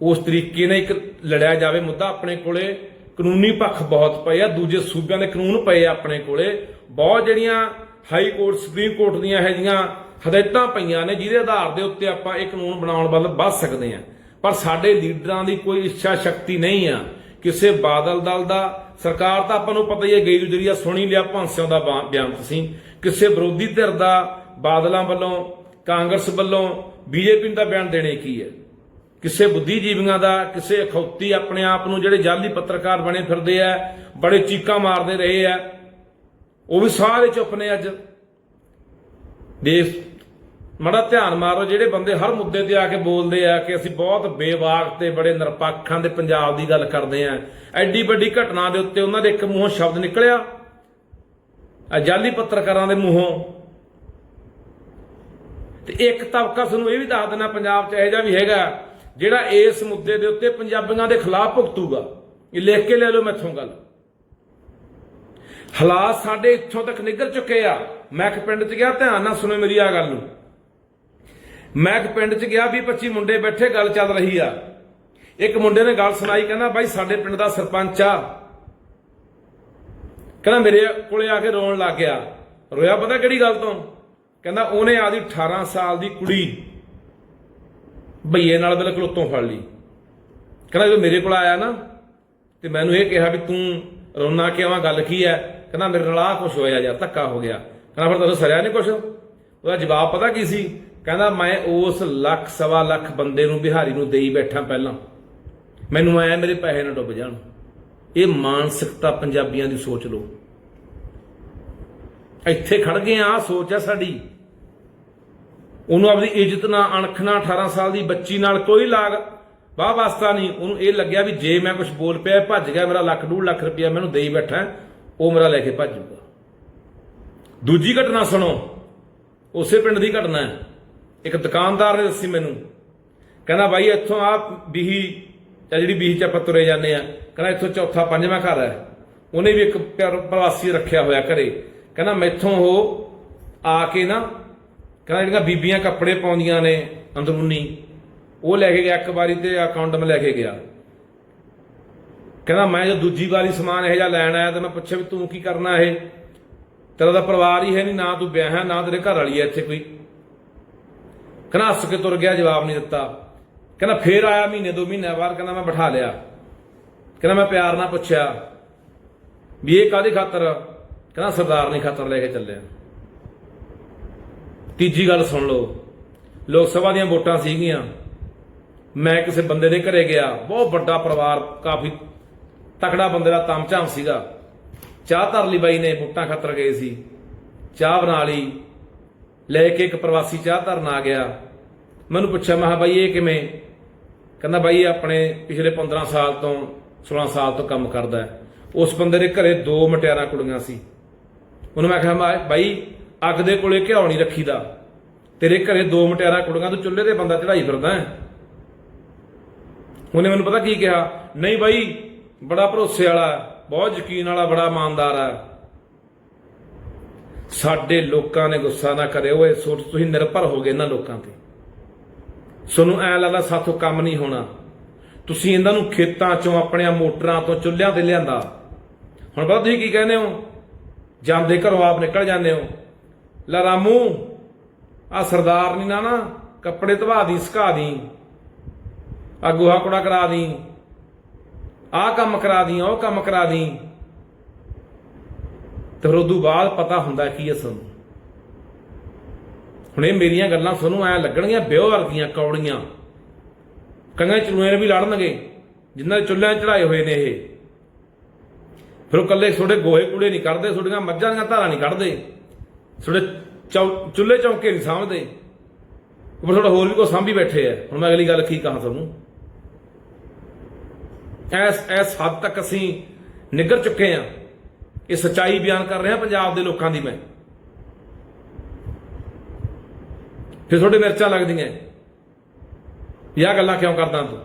ਉਸ ਤਰੀਕੇ ਨਾਲ ਇੱਕ ਲੜਿਆ ਜਾਵੇ ਮੁੱਦਾ ਆਪਣੇ ਕੋਲੇ। ਕਾਨੂੰਨੀ ਪੱਖ ਬਹੁਤ ਪਏ ਆ, ਦੂਜੇ ਸੂਬਿਆਂ ਦੇ ਕਾਨੂੰਨ ਪਏ ਆ ਆਪਣੇ ਕੋਲੇ। ਬਹੁਤ ਜਿਹੜੀਆਂ ਹਾਈ ਕੋਰਟ, ਸੁਪਰੀਮ ਕੋਰਟ ਦੀਆਂ ਇਹ ਜੀਆਂ ਹਦਾਇਤਾਂ ਪਈਆਂ ਨੇ, ਜਿਹਦੇ ਆਧਾਰ ਦੇ ਉੱਤੇ ਆਪਾਂ ਇਹ ਕਾਨੂੰਨ ਬਣਾਉਣ ਵੱਲ ਵੱਧ ਸਕਦੇ ਹਾਂ। ਪਰ ਸਾਡੇ ਲੀਡਰਾਂ ਦੀ ਕੋਈ ਇੱਛਾ ਸ਼ਕਤੀ ਨਹੀਂ ਆ। ਕਿਸੇ ਬਾਦਲ ਦਲ ਦਾ, ਸਰਕਾਰ ਤਾਂ ਆਪਾਂ ਨੂੰ ਪਤਾ ਹੀ ਹੈ, ਗਈ ਗੁਜਰੀਆ ਸੁਣੀ ਲਿਆ ਭਾਂਸਿਆਂ ਦਾ ਬਿਆਨ ਤੁਸੀਂ। ਕਿਸੇ ਵਿਰੋਧੀ ਧਿਰ ਦਾ, ਬਾਦਲਾਂ ਵੱਲੋਂ, ਕਾਂਗਰਸ ਵੱਲੋਂ, ਬੀਜੇਪੀ ਨੂੰ ਤਾਂ ਬਿਆਨ ਦੇਣੇ ਕੀ ਹੈ? ਕਿਸੇ ਬੁੱਧੀਜੀਵੀਆਂ ਦਾ, ਕਿਸੇ ਅਖੌਤੀ ਆਪਣੇ ਆਪ ਨੂੰ ਜਿਹੜੇ ਜਾਲੀ ਪੱਤਰਕਾਰ ਬਣੇ ਫਿਰਦੇ ਆ, ਬੜੇ ਚੀਕਾਂ ਮਾਰਦੇ ਰਹੇ ਆ, ਉਹ ਵੀ ਸਾਰੇ ਚੁੱਪ ਨੇ ਅੱਜ। ਦੇਸ਼ ਮੜਾ ਧਿਆਨ ਮਾਰੋ, ਜਿਹੜੇ ਬੰਦੇ ਹਰ ਮੁੱਦੇ ਤੇ ਆ ਕੇ ਬੋਲਦੇ ਆ ਕਿ ਅਸੀਂ ਬਹੁਤ ਬੇਵਾਕ ਤੇ ਬੜੇ ਨਿਰਪੱਖਾਂ ਦੇ ਪੰਜਾਬ ਦੀ ਗੱਲ ਕਰਦੇ ਆ। ਐਡੀ ਵੱਡੀ ਘਟਨਾ ਦੇ ਉੱਤੇ ਉਹਨਾਂ ਦੇ ਇੱਕ ਮੂੰਹੋਂ ਸ਼ਬਦ ਨਿਕਲਿਆ। ਅਜਾਲੀ ਪੱਤਰਕਾਰਾਂ ਦੇ ਮੂੰਹੋਂ। ਤੇ ਇੱਕ ਤਬਕਾ ਤੁਹਾਨੂੰ ਇਹ ਵੀ ਦੱਸ ਦੇਣਾ ਪੰਜਾਬ 'ਚ ਇਹੋ ਜਿਹਾ ਵੀ ਹੈਗਾ, ਜਿਹੜਾ ਇਸ ਮੁੱਦੇ ਦੇ ਉੱਤੇ ਪੰਜਾਬੀਆਂ ਦੇ ਖਿਲਾਫ ਭੁਗਤੂਗਾ। ਇਹ ਲਿਖ ਕੇ ਲੈ ਲਓ ਮੈਥੋਂ ਗੱਲ। ਹਾਲਾਤ ਸਾਡੇ ਇੱਥੋਂ ਤੱਕ ਨਿਕਲ ਚੁੱਕੇ ਆ। ਮੈਂ ਇੱਕ ਪਿੰਡ 'ਚ ਗਿਆ, ਧਿਆਨ ਨਾਲ ਸੁਣੋ ਮੇਰੀ ਆ ਗੱਲ ਨੂੰ। ਮੈਂ ਇੱਕ ਪਿੰਡ 'ਚ ਗਿਆ 20 25 ਮੁੰਡੇ ਬੈਠੇ, ਗੱਲ ਚੱਲ ਰਹੀ ਆ। ਇੱਕ ਮੁੰਡੇ ਨੇ ਗੱਲ ਸੁਣਾਈ, ਕਹਿੰਦਾ, ਬਾਈ, ਸਾਡੇ ਪਿੰਡ ਦਾ ਸਰਪੰਚ ਆ। ਕਹਿੰਦਾ, ਮੇਰੇ ਕੋਲੇ ਆ ਕੇ ਰੋਣ ਲੱਗ ਗਿਆ। ਰੋਇਆ ਪਤਾ ਕਿਹੜੀ ਗੱਲ ਤੋਂ? ਕਹਿੰਦਾ, ਉਹਨੇ ਆਦੀ 18 ਸਾਲ ਦੀ ਕੁੜੀ। ਭਈਏ ਨਾਲ ਬਿਲਕੁਲ ਉੱਤੋਂ ਫੜ ਲਈ। ਕਹਿੰਦਾ, ਜਦੋਂ ਮੇਰੇ ਕੋਲ ਆਇਆ ਨਾ, ਤੇ ਮੈਨੂੰ ਇਹ ਕਿਹਾ ਵੀ ਤੂੰ ਰੋਣਾ ਕਿਉਂ ਆ? ਗੱਲ ਕੀ ਹੈ? ਕਹਿੰਦਾ, ਮੇਰੇ ਨਾਲ ਆ ਕੁਝ ਹੋਇਆ ਯਾਰ, ਧੱਕਾ ਹੋ ਗਿਆ। ਕਹਿੰਦਾ, ਫਿਰ ਤੈਨੂੰ ਸਰਿਆ ਨਹੀਂ ਕੁਝ ਉਹਦਾ ਜਵਾਬ ਪਤਾ ਕੀ ਸੀ? ਕਹਿੰਦਾ, ਮੈਂ ਉਸ ਲੱਖ, ਸਵਾ ਲੱਖ ਬੰਦੇ ਨੂੰ ਬਿਹਾਰੀ ਨੂੰ ਦੇਈ ਬੈਠਾ ਪਹਿਲਾਂ। ਮੈਨੂੰ ਆਇਆ ਮੇਰੇ ਪੈਸੇ ਨਾ ਡੁੱਬ ਜਾਣ। ਇਹ ਮਾਨਸਿਕਤਾ ਪੰਜਾਬੀਆਂ ਦੀ ਸੋਚ ਲਓ। ਇੱਥੇ ਖੜ ਗਏ ਆ, ਆਹ ਸੋਚ ਆ ਸਾਡੀ। ਉਹਨੂੰ ਆਪਣੀ ਇੱਜ਼ਤ ਨਾਲ ਅਣਖ ਨਾਲ 18 ਸਾਲ ਦੀ ਬੱਚੀ ਨਾਲ ਕੋਈ ਲਾਗ ਵਾਹ ਵਾਸਤਾ ਨਹੀਂ। ਉਹਨੂੰ ਇਹ ਲੱਗਿਆ ਵੀ ਜੇ ਮੈਂ ਕੁਝ ਬੋਲ ਪਿਆ, ਭੱਜ ਗਿਆ ਮੇਰਾ ਲੱਖ, ਡੂਢ ਲੱਖ ਰੁਪਇਆ ਮੈਨੂੰ ਦੇਈ ਬੈਠਾ, ਉਹ ਮੇਰਾ ਲੈ ਕੇ ਭੱਜੂਗਾ ਦੂਜੀ ਘਟਨਾ ਸੁਣੋ। ਉਸੇ ਪਿੰਡ ਦੀ ਘਟਨਾ ਹੈ। ਇੱਕ ਦੁਕਾਨਦਾਰ ਨੇ ਦੱਸੀ ਮੈਨੂੰ। ਕਹਿੰਦਾ ਬਾਈ ਇੱਥੋਂ ਆ ਬੀਹੀ ਜਾਂ ਜਿਹੜੀ ਬੀਹੀ ਚ ਆਪਾਂ ਤੁਰੇ ਜਾਂਦੇ ਆ ਕਹਿੰਦਾ, ਇੱਥੋਂ ਚੌਥਾ ਪੰਜਵਾਂ ਘਰ ਹੈ। ਉਹਨੇ ਵੀ ਇੱਕ ਪਿਆਰ- ਪ੍ਰਵਾਸੀ ਰੱਖਿਆ ਹੋਇਆ ਘਰੇ। ਕਹਿੰਦਾ, ਮੈਥੋਂ ਉਹ ਆ ਕੇ ਨਾ, ਕਹਿੰਦਾ, ਜਿਹੜੀਆਂ ਬੀਬੀਆਂ ਕੱਪੜੇ ਪਾਉਂਦੀਆਂ ਨੇ ਅੰਦਰੂਨੀ, ਉਹ ਲੈ ਕੇ ਗਿਆ, ਇੱਕ ਵਾਰੀ ਤੇ ਅਕਾਊਂਟ ਮੈਂ ਲੈ ਕੇ ਗਿਆ। ਕਹਿੰਦਾ, ਮੈਂ ਜਦ ਦੂਜੀ ਵਾਰੀ ਸਮਾਨ ਇਹ ਜਿਹਾ ਲੈਣ ਆਇਆ ਤਾਂ ਮੈਂ ਪੁੱਛਿਆ ਵੀ ਤੂੰ ਕੀ ਕਰਨਾ ਇਹ? ਤੇਰਾ ਤਾਂ ਪਰਿਵਾਰ ਹੀ ਹੈ ਨਹੀਂ, ਨਾ ਤੂੰ ਵਿਆਹ ਹੈ, ਨਾ ਤੇਰੇ ਘਰ ਵਾਲੀ ਹੈ ਇੱਥੇ ਕੋਈ। ਕਹਿੰਦਾ, ਹੱਸ ਕੇ ਤੁਰ ਗਿਆ, ਜਵਾਬ ਨਹੀਂ ਦਿੱਤਾ। ਕਹਿੰਦਾ, ਫੇਰ ਆਇਆ ਮਹੀਨੇ, ਦੋ ਮਹੀਨੇ ਬਾਅਦ, ਕਹਿੰਦਾ, ਮੈਂ ਬਿਠਾ ਲਿਆ। ਕਹਿੰਦਾ, ਮੈਂ ਪਿਆਰ ਨਾਲ ਪੁੱਛਿਆ ਵੀ ਇਹ ਕਾਦੀ ਖਾਤਰ? ਕਹਿੰਦਾ, ਸਰਦਾਰ ਨਹੀਂ ਖਾਤਰ ਲੈ ਕੇ ਚੱਲਿਆ। ਤੀਜੀ ਗੱਲ ਸੁਣ ਲਓ। ਲੋਕ ਸਭਾ ਦੀਆਂ ਵੋਟਾਂ ਸੀਗੀਆਂ। ਮੈਂ ਕਿਸੇ ਬੰਦੇ ਦੇ ਘਰੇ ਗਿਆ। ਬਹੁਤ ਵੱਡਾ ਪਰਿਵਾਰ, ਕਾਫੀ ਤਕੜਾ ਬੰਦੇ ਦਾ ਤਮਝਾਮ ਸੀਗਾ। ਚਾਹ ਧਰ ਲਈ ਬਾਈ ਨੇ, ਵੋਟਾਂ ਖਾਤਰ ਗਏ ਸੀ। ਚਾਹ ਬਣਾ ਲਈ। ਲੈ ਕੇ ਇੱਕ ਪ੍ਰਵਾਸੀ ਚਾਹ ਧਰਨ ਆ ਗਿਆ। ਮੈਨੂੰ ਪੁੱਛਿਆ, ਮੈਂ ਕਿਹਾ, ਬਾਈ, ਇਹ ਕਿਵੇਂ? ਕਹਿੰਦਾ, ਬਾਈ ਆਪਣੇ ਪਿਛਲੇ 15 ਸਾਲ ਤੋਂ 16 ਸਾਲ ਤੋਂ ਕੰਮ ਕਰਦਾ ਹੈ। ਉਸ ਬੰਦੇ ਦੇ ਘਰੇ ਦੋ ਮਟਿਆਰਾਂ ਕੁੜੀਆਂ ਸੀ। ਉਹਨੂੰ ਮੈਂ ਕਿਹਾ, ਮੈਂ- ਬਾਈ, ਅੱਗ ਦੇ ਕੋਲੇ ਘਿਓ ਨਹੀਂ ਰੱਖੀਦਾ। ਤੇਰੇ ਘਰੇ ਦੋ ਮਟਿਆਰਾਂ ਕੁੜੀਆਂ, ਤੂੰ ਚੁੱਲ੍ਹੇ ਤੇ ਬੰਦਾ ਚੜਾਈ ਫਿਰਦਾ ਹੈ? ਉਹਨੇ ਮੈਨੂੰ ਪਤਾ ਕੀ ਕਿਹਾ? ਨਹੀਂ ਬਾਈ, ਬੜਾ ਭਰੋਸੇ ਵਾਲਾ ਬਹੁਤ ਯਕੀਨ ਵਾਲਾ, ਬੜਾ ਇਮਾਨਦਾਰ ਹੈ। ਸਾਡੇ ਲੋਕਾਂ ਨੇ ਗੁੱਸਾ ਨਾ ਕਰਿਓ ਓਏ ਸੋਚ, ਤੁਸੀਂ ਨਿਰਭਰ ਹੋ ਗਏ ਇਹਨਾਂ ਲੋਕਾਂ ਤੇ। ਤੁਹਾਨੂੰ ਐ ਲੱਗਦਾ ਸਾਥੋਂ ਕੰਮ ਨਹੀਂ ਹੋਣਾ। ਤੁਸੀਂ ਇਹਨਾਂ ਨੂੰ ਖੇਤਾਂ ਚੋਂ, ਆਪਣੀਆਂ ਮੋਟਰਾਂ ਤੋਂ ਚੁੱਲ੍ਹਿਆਂ ਤੇ ਲਿਆਂਦਾ। ਹੁਣ ਪਤਾ ਤੁਸੀਂ ਕੀ ਕਹਿੰਦੇ ਹੋ? ਜਾਂਦੇ ਘਰੋਂ ਆਪ ਨਿਕਲ ਜਾਂਦੇ ਹੋ। ਲੈ ਰਾਮੂ ਆ ਸਰਦਾਰ ਨਹੀਂ ਨਾ ਨਾ, ਕੱਪੜੇ ਧਵਾ ਦੀ, ਸੁਕਾ ਦੀ। ਆ ਗੋਹਾ ਕੁੜਾ ਕਰਾ ਦੀ। ਆ ਕੰਮ ਕਰਾ ਦੀ, ਉਹ ਕੰਮ ਕਰਾ ਦੀ। ਤੇ ਫਿਰ ਉਦੋਂ ਬਾਅਦ ਪਤਾ ਹੁੰਦਾ ਕੀ ਹੈ ਸਾਨੂੰ। ਹੁਣ ਇਹ ਮੇਰੀਆਂ ਗੱਲਾਂ ਤੁਹਾਨੂੰ ਐ ਲੱਗਣਗੀਆਂ ਬਿਓ ਵਰਗੀਆਂ ਕੌੜੀਆਂ। ਕੰਗਾਂ ਚਲੂਏ ਨੇ ਵੀ ਲੜਨਗੇ, ਜਿਨ੍ਹਾਂ ਦੇ ਚੁੱਲ੍ਹਿਆਂ ਚੜਾਏ ਹੋਏ ਨੇ ਇਹ। ਫਿਰ ਉਹ ਕੱਲੇ ਤੁਹਾਡੇ ਗੋਹੇ ਕੂੜੇ ਨਹੀਂ ਕਰਦੇ ਤੁਹਾਡੀਆਂ ਮੱਝਾਂ ਦੀਆਂ ਧਾਰਾਂ ਨਹੀਂ ਕੱਢਦੇ। ਤੁਹਾਡੇ ਚੌ- ਚੁੱਲ੍ਹੇ ਚੌਂਕੇ ਨਹੀਂ ਸਾਂਭਦੇ। ਉਹ ਤੁਹਾਡਾ ਹੋਰ ਵੀ ਕੋ ਸਾਂਭੀ ਬੈਠੇ ਆ। ਹੁਣ ਮੈਂ ਅਗਲੀ ਗੱਲ ਕੀ ਕਹਾਂ ਤੁਹਾਨੂੰ? ਐਸ ਐਸ ਹੱਦ ਤੱਕ ਅਸੀਂ ਨਿਗਰ ਚੁੱਕੇ ਆ। ਇਹ ਸੱਚਾਈ ਬਿਆਨ ਕਰ ਰਿਹਾ ਪੰਜਾਬ ਦੇ ਲੋਕਾਂ ਦੀ ਮੈਂ। ਫਿਰ ਤੁਹਾਡੇ ਮਿਰਚਾਂ ਲੱਗਦੀਆਂ। ਇਹ ਗੱਲਾਂ ਕਿਉਂ ਕਰਦਾ ਤੂੰ?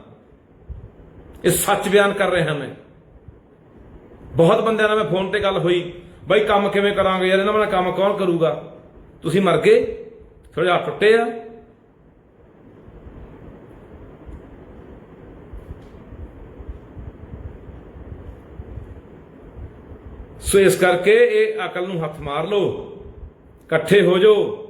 ਇਹ ਸੱਚ ਬਿਆਨ ਕਰ ਰਿਹਾ ਮੈਂ। ਬਹੁਤ ਬੰਦਿਆਂ ਨਾਲ ਮੈਂ ਫੋਨ ਤੇ ਗੱਲ ਹੋਈ, ਬਾਈ ਕੰਮ ਕਿਵੇਂ ਕਰਾਂਗੇ ਯਾਰ, ਇਹਨਾਂ ਨਾਲ ਕੰਮ ਕੌਣ ਕਰੂਗਾ? ਤੁਸੀਂ ਮਰ ਗਏ ਥੋੜੇ ਹੱਥ ਟੁੱਟੇ ਆ। ਸੋ ਇਸ ਕਰਕੇ ਇਹ ਅਕਲ ਨੂੰ ਹੱਥ ਮਾਰ ਲਓ। ਇਕੱਠੇ ਹੋ ਜਾਓ।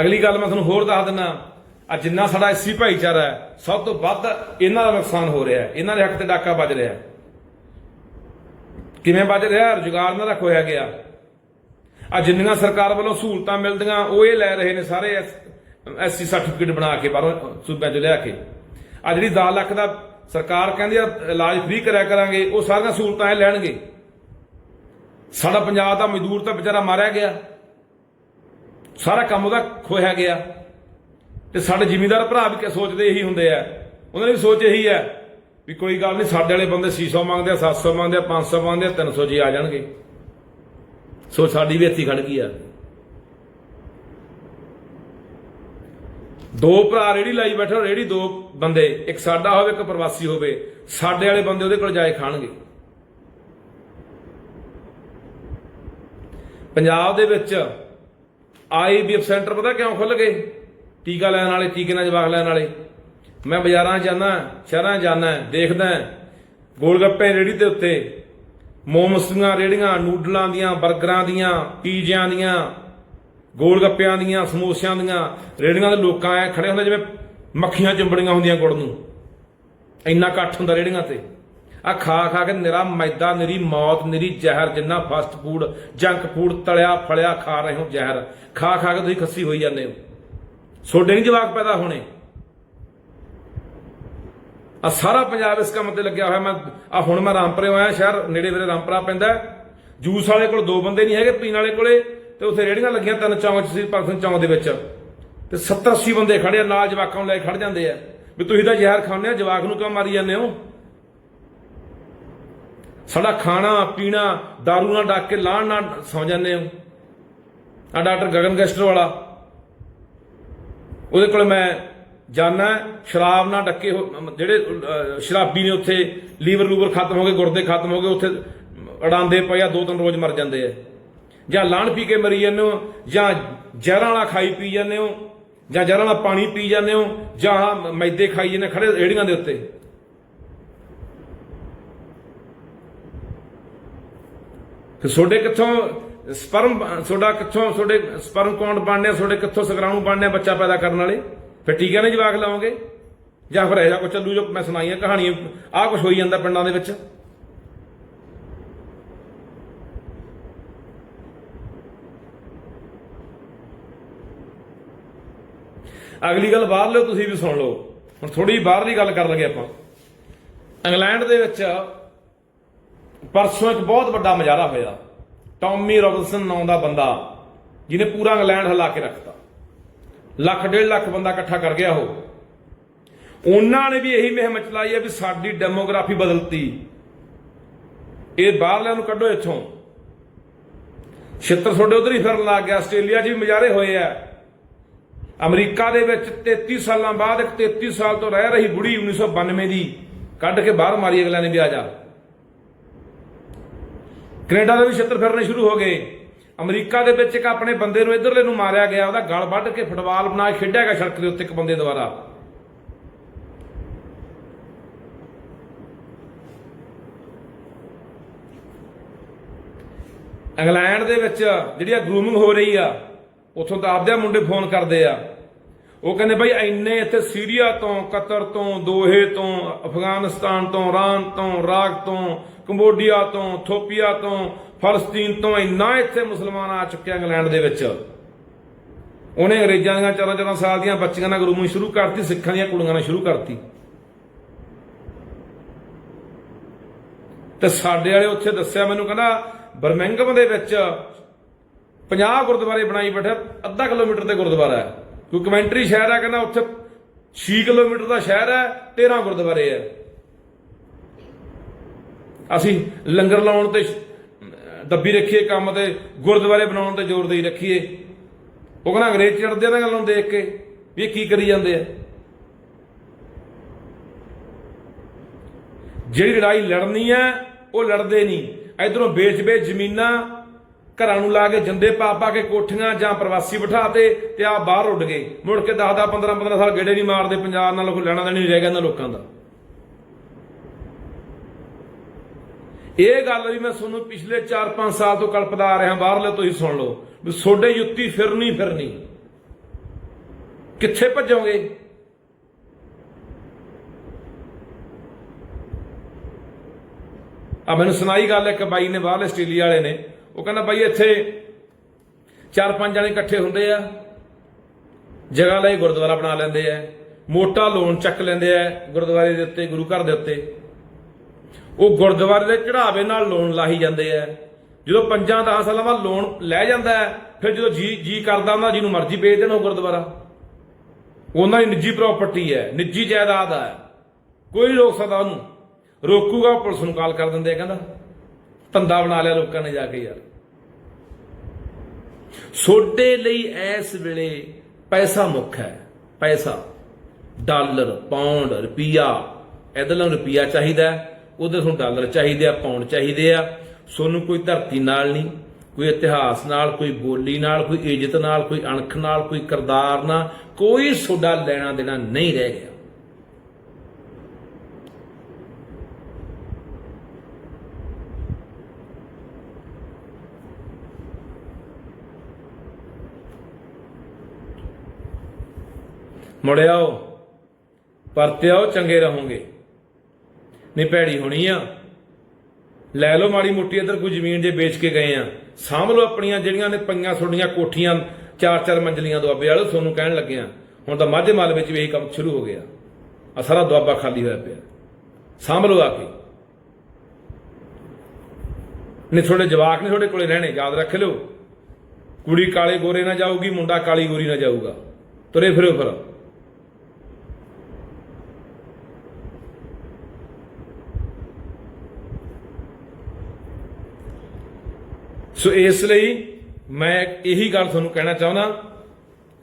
ਅਗਲੀ ਗੱਲ ਮੈਂ ਤੁਹਾਨੂੰ ਹੋਰ ਦੱਸ ਦਿੰਨਾ। ਆ ਜਿੰਨਾ ਸਾਡਾ ਐਸੀ ਭਾਈਚਾਰਾ ਹੈ, ਸਭ ਤੋਂ ਵੱਧ ਇਹਨਾਂ ਦਾ ਨੁਕਸਾਨ ਹੋ ਰਿਹਾ ਹੈ। ਇਹਨਾਂ ਦੇ ਹੱਕ ਤੇ ਡਾਕਾ ਵੱਜ ਰਿਹਾ ਹੈ। ਕਿਵੇਂ ਵੱਜ ਰਿਹਾ? ਰੁਜ਼ਗਾਰ ਨਾ ਦਾ ਗਿਆ। ਆ ਜਿੰਨੀਆਂ ਸਰਕਾਰ ਵੱਲੋਂ ਸਹੂਲਤਾਂ ਮਿਲਦੀਆਂ, ਉਹ ਇਹ ਲੈ ਰਹੇ ਨੇ ਸਾਰੇ ਐਸਸੀ ਸਰਟੀਫਿਕੇਟ ਬਣਾ ਕੇ ਬਾਹਰੋਂ ਸੂਬਿਆਂ ਚ ਲਿਆ ਕੇ। ਆ ਜਿਹੜੀ 10 ਲੱਖ ਦਾ ਸਰਕਾਰ ਕਹਿੰਦੀ ਆ, ਇਲਾਜ ਫ੍ਰੀ ਕਰਿਆ ਕਰਾਂਗੇ, ਉਹ ਸਾਰੀਆਂ ਸਹੂਲਤਾਂ ਇਹ ਲੈਣਗੇ। ਸਾਡਾ ਪੰਜਾਬ ਦਾ ਮਜ਼ਦੂਰ ਤਾਂ ਵਿਚਾਰਾ ਮਾਰਿਆ ਗਿਆ। ਸਾਰਾ ਕੰਮ ਉਹਦਾ ਖੋਇਆ ਗਿਆ। ਤੇ ਸਾਡੇ ਜ਼ਿਮੀਂਦਾਰ ਭਰਾ ਵੀ ਕਿ, ਸੋਚਦੇ ਇਹੀ ਹੁੰਦੇ ਆ। ਉਹਨਾਂ ਦੀ ਵੀ ਸੋਚ ਇਹੀ ਹੈ ਵੀ ਕੋਈ ਗੱਲ ਨਹੀਂ, ਸਾਡੇ ਵਾਲੇ ਬੰਦੇ 600 ਮੰਗਦੇ ਆ 700 ਮੰਗਦੇ ਆ 500 ਮੰਗਦੇ ਆ 300 ਜੀ ਆ ਜਾਣਗੇ। ਸੋ ਸਾਡੀ ਵੀ ਇੱਥੇ ਖੜ ਗਈ ਆ। ਦੋ ਭਰਾ ਰੇੜੀ ਲਾਈ ਬੈਠੋ, ਰੇੜੀ ਦੋ ਬੰਦੇ, ਇੱਕ ਸਾਡਾ ਹੋਵੇ, ਇੱਕ ਪ੍ਰਵਾਸੀ ਹੋਵੇ, ਸਾਡੇ ਵਾਲੇ ਬੰਦੇ ਉਹਦੇ ਕੋਲ ਜਾਏ ਖਾਣਗੇ। ਪੰਜਾਬ ਦੇ ਵਿੱਚ ਆਈਬੀਐਫ ਸੈਂਟਰ ਪਤਾ ਕਿਉਂ ਖੁੱਲ ਗਏ? ਟੀਕਾ ਲੈਣ ਵਾਲੇ, ਟੀਕੇ ਨਾਲ ਜਵਾਕ ਲੈਣ ਵਾਲੇ। ਮੈਂ ਬਾਜ਼ਾਰਾਂ 'ਚ ਜਾਂਦਾ, ਸ਼ਹਿਰਾਂ 'ਚ ਜਾਂਦਾ, ਦੇਖਦਾ, ਗੋਲਗੱਪੇ ਰੇੜੀ ਦੇ ਉੱਤੇ ਮੋਮਸ ਦੀਆਂ ਰੇੜੀਆਂ, ਨੂਡਲਾਂ ਦੀਆਂ 버ਗਰਾਂ ਦੀਆਂ, ਪੀਜ਼ਿਆਂ ਦੀਆਂ ਗੋਲ ਗੱਪਿਆਂ ਦੀਆਂ, ਸਮੋਸਿਆਂ ਦੀਆਂ, ਰੇੜੀਆਂ ਦੇ ਲੋਕਾਂ ਐ ਖੜੇ ਹੁੰਦੇ ਜਿਵੇਂ ਮੱਖੀਆਂ ਚਿੰਬੜੀਆਂ ਹੁੰਦੀਆਂ ਗੁੜ ਨੂੰ। ਇੰਨਾ ਇਕੱਠ ਹੁੰਦਾ ਰੇੜੀਆਂ ਤੇ। ਆ ਖਾ ਖਾ ਕੇ ਨਿਰਾ ਮੈਦਾ, ਨਿਰੀ ਮੌਤ, ਨਿਰੀ ਜ਼ਹਿਰ, ਜਿੰਨਾ ਫਾਸਟ ਫੂਡ ਜੰਕ ਫੂਡ ਤਲਿਆ ਫਲਿਆ ਖਾ ਰਹੇ ਹੋ ਜ਼ਹਿਰ। ਖਾ ਖਾ ਕੇ ਤੁਸੀਂ ਖੱਸੀ ਹੋਈ ਜਾਂਦੇ ਹੋ। ਛੋਡੇ ਨਹੀਂ ਜਵਾਕ ਪੈਦਾ ਹੋਣੇ। ਆ ਸਾਰਾ ਪੰਜਾਬ ਇਸ ਕੰਮ ਤੇ ਲੱਗਿਆ ਹੋਇਆ। ਮੈਂ ਆ ਹੁਣ ਮੈਂ ਰਾਮਪੁਰੇ ਆਇਆ ਸ਼ਹਿਰ ਨੇੜੇ ਮੇਰੇ ਰਾਮਪੁਰਾ ਪੈਂਦਾ। ਜੂਸ ਵਾਲੇ ਕੋਲ ਦੋ ਬੰਦੇ ਨਹੀਂ ਹੈਗੇ, ਪੀਣ ਵਾਲੇ ਕੋਲੇ। ਤੇ ਉੱਥੇ ਰੇੜੀਆਂ ਲੱਗੀਆਂ ਤਿੰਨ ਚੌਂਕ ਚ ਸੀ ਪਰਸਨ ਚੌਂਕ ਦੇ ਵਿੱਚ। ਤੇ 70 80 ਬੰਦੇ ਖੜੇ ਆ, ਨਾਲ ਜਵਾਕਾਂ ਨੂੰ ਲੈ ਕੇ ਖੜ ਜਾਂਦੇ ਆ। ਵੀ ਤੁਸੀਂ ਤਾਂ ਜ਼ਹਿਰ ਖਾਂਦੇ ਆ, ਜਵਾਕ ਨੂੰ ਕਿਉਂ ਮਾਰੀ ਜਾਂਦੇ ਹੋ? ਸਾਡਾ ਖਾਣਾ, ਪੀਣਾ, दारू ਨਾਲ ਡੱਕ ਕੇ ਲਾਣ ਨਾਲ ਸੌ ਜਾਂਦੇ ਹੋ। ਆ ਡਾਕਟਰ ਗਗਨ ਗੈਸਟਰ ਵਾਲਾ। ਉਹਦੇ ਕੋਲ ਮੈਂ ਜਾਣਾ ਸ਼ਰਾਬ ਨਾਲ ਡੱਕੇ ਹੋ- ਜਿਹੜੇ ਸ਼ਰਾਬੀ ਨੇ ਉੱਥੇ, ਲੀਵਰ ਲੂਵਰ ਖਤਮ ਹੋ ਗਏ, ਗੁਰਦੇ ਖਤਮ ਹੋ ਗਏ, ਉੱਥੇ ਅੜਾਂਦੇ ਪਏ ਆ, ਦੋ ਤਿੰਨ ਰੋਜ਼ ਮਰ ਜਾਂਦੇ ਆ। ਜਾਂ ਲਾਣ ਪੀ ਕੇ ਮਰੀ ਜਾਂਦੇ ਹੋ, ਜਾਂ ਜ਼ਹਿਰਾਂ ਵਾਲਾ ਖਾਈ ਪੀ ਜਾਂਦੇ ਹੋ, ਜਾਂ ਜ਼ਹਿਰਾਂ ਵਾਲਾ ਪਾਣੀ ਪੀ ਜਾਂਦੇ ਹੋ, ਜਾਂ ਮੈਦੇ ਖਾਈ ਜਾਂਦੇ ਖੜੇ ਰੇੜੀਆਂ ਦੇ ਉੱਤੇ। ਫਿਰ ਤੁਹਾਡੇ ਕਿੱਥੋਂ ਸਪਰਮ ਤੁਹਾਡਾ ਕਿੱਥੋਂ ਤੁਹਾਡੇ ਸਪਰਮ ਕੌਣ ਬਣਨੇ ਆ ਤੁਹਾਡੇ ਕਿੱਥੋਂ ਸਕਰਾਣੂ ਬਣਨੇ ਆ ਬੱਚਾ ਪੈਦਾ ਕਰਨ ਵਾਲੇ? ਫਿਰ ਟੀਕਿਆਂ ਨੇ ਜਵਾਕ ਲਾਓਗੇ? ਜਾਂ ਫਿਰ ਇਹਦਾ ਕੁਝ ਚੱਲੂ ਜੋ ਮੈਂ ਸੁਣਾਈਆਂ ਕਹਾਣੀਆਂ, ਆਹ ਕੁਝ ਹੋਈ ਜਾਂਦਾ ਪਿੰਡਾਂ ਦੇ ਵਿੱਚ? ਅਗਲੀ ਗੱਲ ਬਾਹਰ ਲਿਓ, ਤੁਸੀਂ ਵੀ ਸੁਣ ਲਓ। ਹੁਣ ਥੋੜੀ ਬਾਹਰਲੀ ਗੱਲ ਕਰ ਲੱਗੇ ਆਪਾਂ। ਇੰਗਲੈਂਡ ਦੇ ਵਿੱਚ ਪਰਸੋਂ ਇੱਕ ਬਹੁਤ ਵੱਡਾ ਮਜ਼ਾਰਾ ਹੋਇਆ। ਟੌਮੀ ਰੋਬਿਨਸਨ ਨਾਂ ਦਾ ਬੰਦਾ, ਜਿਹਨੇ ਪੂਰਾ ਇੰਗਲੈਂਡ ਹਿਲਾ ਕੇ ਰੱਖਤਾ। ਲੱਖ, ਡੇਢ ਲੱਖ ਬੰਦਾ ਇਕੱਠਾ ਕਰ ਗਿਆ ਉਹ। ਉਹਨਾਂ ਨੇ ਵੀ ਇਹੀ ਮੁਹਿੰਮ ਚਲਾਈ ਹੈ ਵੀ ਸਾਡੀ ਡੈਮੋਗ੍ਰਾਫੀ ਬਦਲਤੀ। ਇਹ ਬਾਹਰਲਿਆਂ ਨੂੰ ਕੱਢੋ ਇੱਥੋਂ। ਛਿੱਤਰ ਤੁਹਾਡੇ ਉਧਰ ਹੀ ਫਿਰਨ ਲੱਗ ਗਿਆ। ਆਸਟ੍ਰੇਲੀਆ 'ਚ ਵੀ ਮਜ਼ਾਰੇ ਹੋਏ ਆ। ਅਮਰੀਕਾ ਦੇ ਵਿੱਚ 33 ਸਾਲਾਂ ਬਾਅਦ ਇੱਕ 33 ਸਾਲ ਤੋਂ ਰਹਿ ਰਹੀ ਬੁੜੀ 1992 ਦੀ ਕੱਢ ਕੇ ਬਾਹਰ ਮਾਰੀ ਅਗਲਿਆਂ ਨੇ ਵੀ ਆ ਜਾ ਕੈਨੇਡਾ ਦੇ ਵੀ ਛਿੱਤਰ ਫਿਰਨੇ ਸ਼ੁਰੂ ਹੋ ਗਏ। ਅਮਰੀਕਾ ਦੇ ਵਿੱਚ ਇੱਕ ਆਪਣੇ ਬੰਦੇ ਨੂੰ ਇਧਰਲੇ ਨੂੰ ਮਾਰਿਆ ਗਿਆ, ਉਹਦਾ ਗਲ ਵੱਢ ਕੇ ਫੁੱਟਬਾਲ ਬਣਾ ਕੇ ਖੇਡਿਆ ਗਿਆ ਸੜਕ ਦੇ ਉੱਤੇ ਇੱਕ ਬੰਦੇ ਦੁਆਰਾ। ਇੰਗਲੈਂਡ ਦੇ ਵਿੱਚ ਜਿਹੜੀ ਆ ਗਰੂਮਿੰਗ ਹੋ ਰਹੀ ਆ ਉਥੋਂ ਤਾਂ ਆਪਦੇ ਮੁੰਡੇ ਫੋਨ ਕਰਦੇ ਆ। ਉਹ ਕਹਿੰਦੇ ਬਈ ਇੰਨੇ ਇੱਥੇ ਸੀਰੀਆ ਤੋਂ, ਕਤਰ ਤੋਂ, ਦੋਹੇ ਤੋਂ, ਅਫਗਾਨਿਸਤਾਨ ਤੋਂ, ਇਰਾਨ ਤੋਂ ਰਾਗ ਤੋਂ, ਕੰਬੋਡੀਆ ਤੋਂ ਥੋਪੀਆ ਤੋਂ, ਫਲਸਤੀਨ ਤੋਂ ਇੰਨਾ ਇੱਥੇ ਮੁਸਲਮਾਨ ਆ ਚੁੱਕੇ ਇੰਗਲੈਂਡ ਦੇ ਵਿੱਚ। ਉਹਨੇ ਅੰਗਰੇਜ਼ਾਂ ਦੀਆਂ 14-14 ਸਾਲ ਦੀਆਂ ਬੱਚੀਆਂ ਨਾਲ ਗਰੂਮਿੰਗ ਸ਼ੁਰੂ ਕਰਤੀ, ਸਿੱਖਾਂ ਦੀਆਂ ਕੁੜੀਆਂ ਨਾਲ ਸ਼ੁਰੂ ਕਰਤੀ। ਤੇ ਸਾਡੇ ਵਾਲੇ ਉੱਥੇ ਦੱਸਿਆ ਮੈਨੂੰ ਕਹਿੰਦਾ ਬਰਮਿੰਗਮ ਦੇ ਵਿੱਚ 50 ਗੁਰਦੁਆਰੇ ਬਣਾਈ ਬੈਠਾ, ਅੱਧਾ ਕਿਲੋਮੀਟਰ ਤੇ ਗੁਰਦੁਆਰਾ ਹੈ। ਕੋਈ ਕਮੈਂਟਰੀ ਸ਼ਹਿਰ ਹੈ, ਕਹਿੰਦਾ ਉੱਥੇ 6 ਕਿਲੋਮੀਟਰ ਦਾ ਸ਼ਹਿਰ ਹੈ 13 ਗੁਰਦੁਆਰੇ ਹੈ। ਅਸੀਂ ਲੰਗਰ ਲਾਉਣ ਤੇ ਦੱਬੀ ਰੱਖੀਏ ਕੰਮ ਤੇ, ਗੁਰਦੁਆਰੇ ਬਣਾਉਣ ਤੇ ਜ਼ੋਰ ਦੇਈ ਰੱਖੀਏ। ਉਹ ਕਹਿੰਦਾ ਅੰਗਰੇਜ਼ ਚੜਦੇ ਆ ਗੱਲਾਂ ਨੂੰ ਦੇਖ ਕੇ ਵੀ ਇਹ ਕੀ ਕਰੀ ਜਾਂਦੇ ਆ। ਜਿਹੜੀ ਲੜਾਈ ਲੜਨੀ ਹੈ, ਉਹ ਲੜਦੇ ਨਹੀਂ। ਇਧਰੋਂ ਵੇਚ-ਵੇਚ ਜ਼ਮੀਨਾਂ ਘਰਾਂ ਨੂੰ ਲਾ ਕੇ ਜੰਦੇ ਪਾ ਪਾ ਕੇ ਕੋਠੀਆਂ ਜਾਂ ਪ੍ਰਵਾਸੀ ਬਿਠਾਤੇ ਤੇ ਆ ਬਾਹਰ ਉੱਡ ਗਏ। ਮੁੜ ਕੇ 10 10 15 15 ਸਾਲ ਗੇੜੇ ਨਹੀਂ ਮਾਰਦੇ, ਪੰਜਾਬ ਨਾਲ ਕੋਈ ਲੈਣਾ ਦੇਣਾ ਨਹੀਂ ਰਹਿ ਗਿਆ ਇਹਨਾਂ ਲੋਕਾਂ ਦਾ। ਇਹ ਗੱਲ ਵੀ ਮੈਂ ਤੁਹਾਨੂੰ ਪਿਛਲੇ 4-5 ਸਾਲ ਤੋਂ ਕਲਪਦਾ ਆ ਰਿਹਾ, ਬਾਹਰਲੇ ਤੁਸੀਂ ਸੁਣ ਲਓ। ਵੀ ਸੋਡੇ ਯੁੱਤੀ ਫਿਰਨੀ ਫਿਰਨੀ। ਕਿੱਥੇ ਭੱਜੋਗੇ? ਆ ਮੈਨੂੰ ਸੁਣਾਈ ਗੱਲ ਇੱਕ ਬਾਈ ਨੇ ਬਾਹਰਲੇ ਆਸਟ੍ਰੇਲੀਆ ਵਾਲੇ ਨੇ। ਉਹ ਕਹਿੰਦਾ ਬਾਈ ਇੱਥੇ ਚਾਰ ਪੰਜ ਜਣੇ ਇਕੱਠੇ ਹੁੰਦੇ ਆ ਜਗ੍ਹਾ ਲਈ ਗੁਰਦੁਆਰਾ ਬਣਾ ਲੈਂਦੇ ਆ ਮੋਟਾ ਲੋਨ ਚੱਕ ਲੈਂਦੇ ਆ ਗੁਰਦੁਆਰੇ ਦੇ ਉੱਤੇ ਗੁਰੂ ਘਰ ਦੇ ਉੱਤੇ। ਉਹ ਗੁਰਦੁਆਰੇ ਦੇ ਚੜਾਵੇ ਨਾਲ ਲੋਨ ਲਾਹੀ ਜਾਂਦੇ ਆ। ਜਦੋਂ ਪੰਜਾਂ 10 ਸਾਲਾਂ ਬਾਅਦ ਲੋਨ ਲੈ ਜਾਂਦਾ ਹੈ, ਫਿਰ ਜਦੋਂ ਜੀ ਜੀ ਕਰਦਾ ਉਹਨਾਂ ਜਿਹਨੂੰ ਮਰਜ਼ੀ ਵੇਚ ਦੇਣ ਗੁਰਦੁਆਰਾ। ਉਹਨਾਂ ਦੀ ਨਿੱਜੀ ਪ੍ਰਾਪਰਟੀ ਹੈ ਨਿੱਜੀ ਜਾਇਦਾਦ ਹੈ ਕੋਈ ਨਹੀਂ ਰੋਕ ਸਕਦਾ ਉਹਨੂੰ। ਰੋਕੂਗਾ ਉਹ ਪੁਲਿਸ ਨੂੰ ਕਾਲ ਕਰ ਦਿੰਦੇ ਆ ਕਹਿੰਦਾ। ਧੰਦਾ ਬਣਾ ਲਿਆ ਲੋਕਾਂ ਨੇ ਜਾ ਕੇ ਯਾਰ। ਸੋਡੇ ਲਈ ਇਸ ਵੇਲੇ ਪੈਸਾ ਮੁੱਖ ਹੈ, ਪੈਸਾ। ਡਾਲਰ ਪਾਉਂਡ ਰੁਪਿਆ ਇਧਰ ਨੂੰ ਰੁਪਿਆ ਚਾਹੀਦਾ ਉਹਦੇ ਨੂੰ ਡਾਲਰ ਚਾਹੀਦੇ ਆ ਪਾਉਂਡ ਚਾਹੀਦੇ ਆ। ਸੋਨੂੰ ਕੋਈ ਧਰਤੀ ਨਾਲ ਨਹੀਂ, ਕੋਈ ਇਤਿਹਾਸ ਨਾਲ, ਕੋਈ ਬੋਲੀ ਨਾਲ, ਕੋਈ ਇੱਜ਼ਤ ਨਾਲ, ਕੋਈ ਅਣਖ ਨਾਲ, ਕੋਈ ਕਰਦਾਰ ਨਾਲ, ਕੋਈ ਸੋਡਾ ਲੈਣਾ ਦੇਣਾ ਨਹੀਂ ਰਹਿ ਗਿਆ। ਮੁੜਿਆਓ, ਪਰਤਿਆਓ, ਚੰਗੇ ਰਹੋਗੇ। ਨਹੀਂ ਭੈੜੀ ਹੋਣੀ ਆ। ਲੈ ਲਓ ਮਾੜੀ ਮੋਟੀ ਇੱਧਰ ਕੋਈ ਜ਼ਮੀਨ ਜੇ ਵੇਚ ਕੇ ਗਏ ਆ। ਸਾਂਭ ਲਓ ਆਪਣੀਆਂ ਜਿਹੜੀਆਂ ਨੇ ਪਈਆਂ ਤੁਹਾਡੀਆਂ ਕੋਠੀਆਂ, ਚਾਰ ਚਾਰ ਮੰਜ਼ਲੀਆਂ ਦੁਆਬੇ ਵਾਲੇ, ਤੁਹਾਨੂੰ ਕਹਿਣ ਲੱਗੇ ਆ। ਹੁਣ ਤਾਂ ਮਾਝੇ ਮਾਲ ਵਿੱਚ ਵੀ ਇਹੀ ਕੰਮ ਸ਼ੁਰੂ ਹੋ ਗਿਆ। ਆ ਸਾਰਾ ਦੁਆਬਾ ਖਾਲੀ ਹੋਇਆ ਪਿਆ। ਸਾਂਭ ਲਓ ਆ ਕੇ। ਨੇ ਤੁਹਾਡੇ ਜਵਾਕ ਨੇ ਤੁਹਾਡੇ ਕੋਲੇ ਰਹਿਣੇ, ਯਾਦ ਰੱਖ ਲਿਓ। ਕੁੜੀ ਕਾਲੇ ਗੋਰੇ ਨਾ ਜਾਊਗੀ, ਮੁੰਡਾ ਕਾਲੀ ਗੋਰੀ ਨਾ ਜਾਊਗਾ। ਤੁਰੇ ਫਿਰੋ ਫਿਰ। ਸੋ ਇਸ ਲਈ ਮੈਂ ਇਹੀ ਗੱਲ ਤੁਹਾਨੂੰ ਕਹਿਣਾ ਚਾਹੁੰਦਾ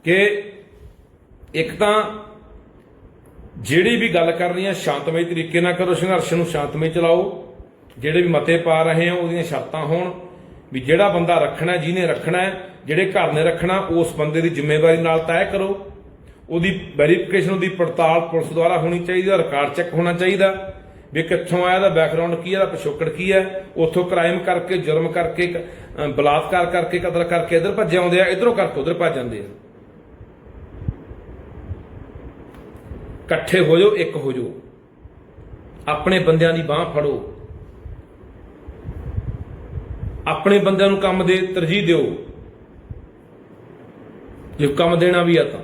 ਕਿ ਇੱਕ ਤਾਂ ਜਿਹੜੀ ਵੀ ਗੱਲ ਕਰਨੀ ਹੈ ਸ਼ਾਂਤਮਈ ਤਰੀਕੇ ਨਾਲ ਕਰੋ, ਸੰਘਰਸ਼ ਨੂੰ ਸ਼ਾਂਤਮਈ ਚਲਾਓ। ਜਿਹੜੇ ਵੀ ਮਤੇ ਪਾ ਰਹੇ ਹੋ ਉਹਦੀਆਂ ਸ਼ਰਤਾਂ ਹੋਣ ਵੀ ਜਿਹੜਾ ਬੰਦਾ ਰੱਖਣਾ, ਜਿਹਨੇ ਰੱਖਣਾ, ਜਿਹੜੇ ਘਰ ਨੇ ਰੱਖਣਾ, ਉਸ ਬੰਦੇ ਦੀ ਜ਼ਿੰਮੇਵਾਰੀ ਨਾਲ ਤੈਅ ਕਰੋ। ਉਹਦੀ ਵੈਰੀਫਿਕੇਸ਼ਨ ਉਹਦੀ ਪੜਤਾਲ ਪੁਲਿਸ ਦੁਆਰਾ ਹੋਣੀ ਚਾਹੀਦੀ ਹੈ ਰਿਕਾਰਡ ਚੈੱਕ ਹੋਣਾ ਚਾਹੀਦਾ। ਵੀ ਕਿੱਥੋਂ ਆਇਆ ਦਾ ਬੈਕਗ੍ਰਾਉਂਡ ਕੀ ਹੈ ਦਾ ਪਿਛੋਕੜ ਕੀ ਹੈ, ਉੱਥੋਂ ਕ੍ਰਾਈਮ ਕਰਕੇ, ਜੁਰਮ ਕਰਕੇ ਬਲਾਤਕਾਰ ਕਰਕੇ, ਕਤਲ ਕਰਕੇ ਇੱਧਰ ਭੱਜ ਆਉਂਦੇ ਆ, ਇੱਧਰੋਂ ਕਰਕੇ ਉੱਧਰ ਭੱਜ ਜਾਂਦੇ ਆ। ਇਕੱਠੇ ਹੋ ਜਾਓ, ਇੱਕ ਹੋ ਜਾਓ। ਆਪਣੇ ਬੰਦਿਆਂ ਦੀ ਬਾਹ ਫੜੋ। ਆਪਣੇ ਬੰਦਿਆਂ ਨੂੰ ਕੰਮ ਦੇ, ਤਰਜੀਹ ਦਿਓ। ਜੇ ਕੰਮ ਦੇਣਾ ਵੀ ਆ ਤਾਂ।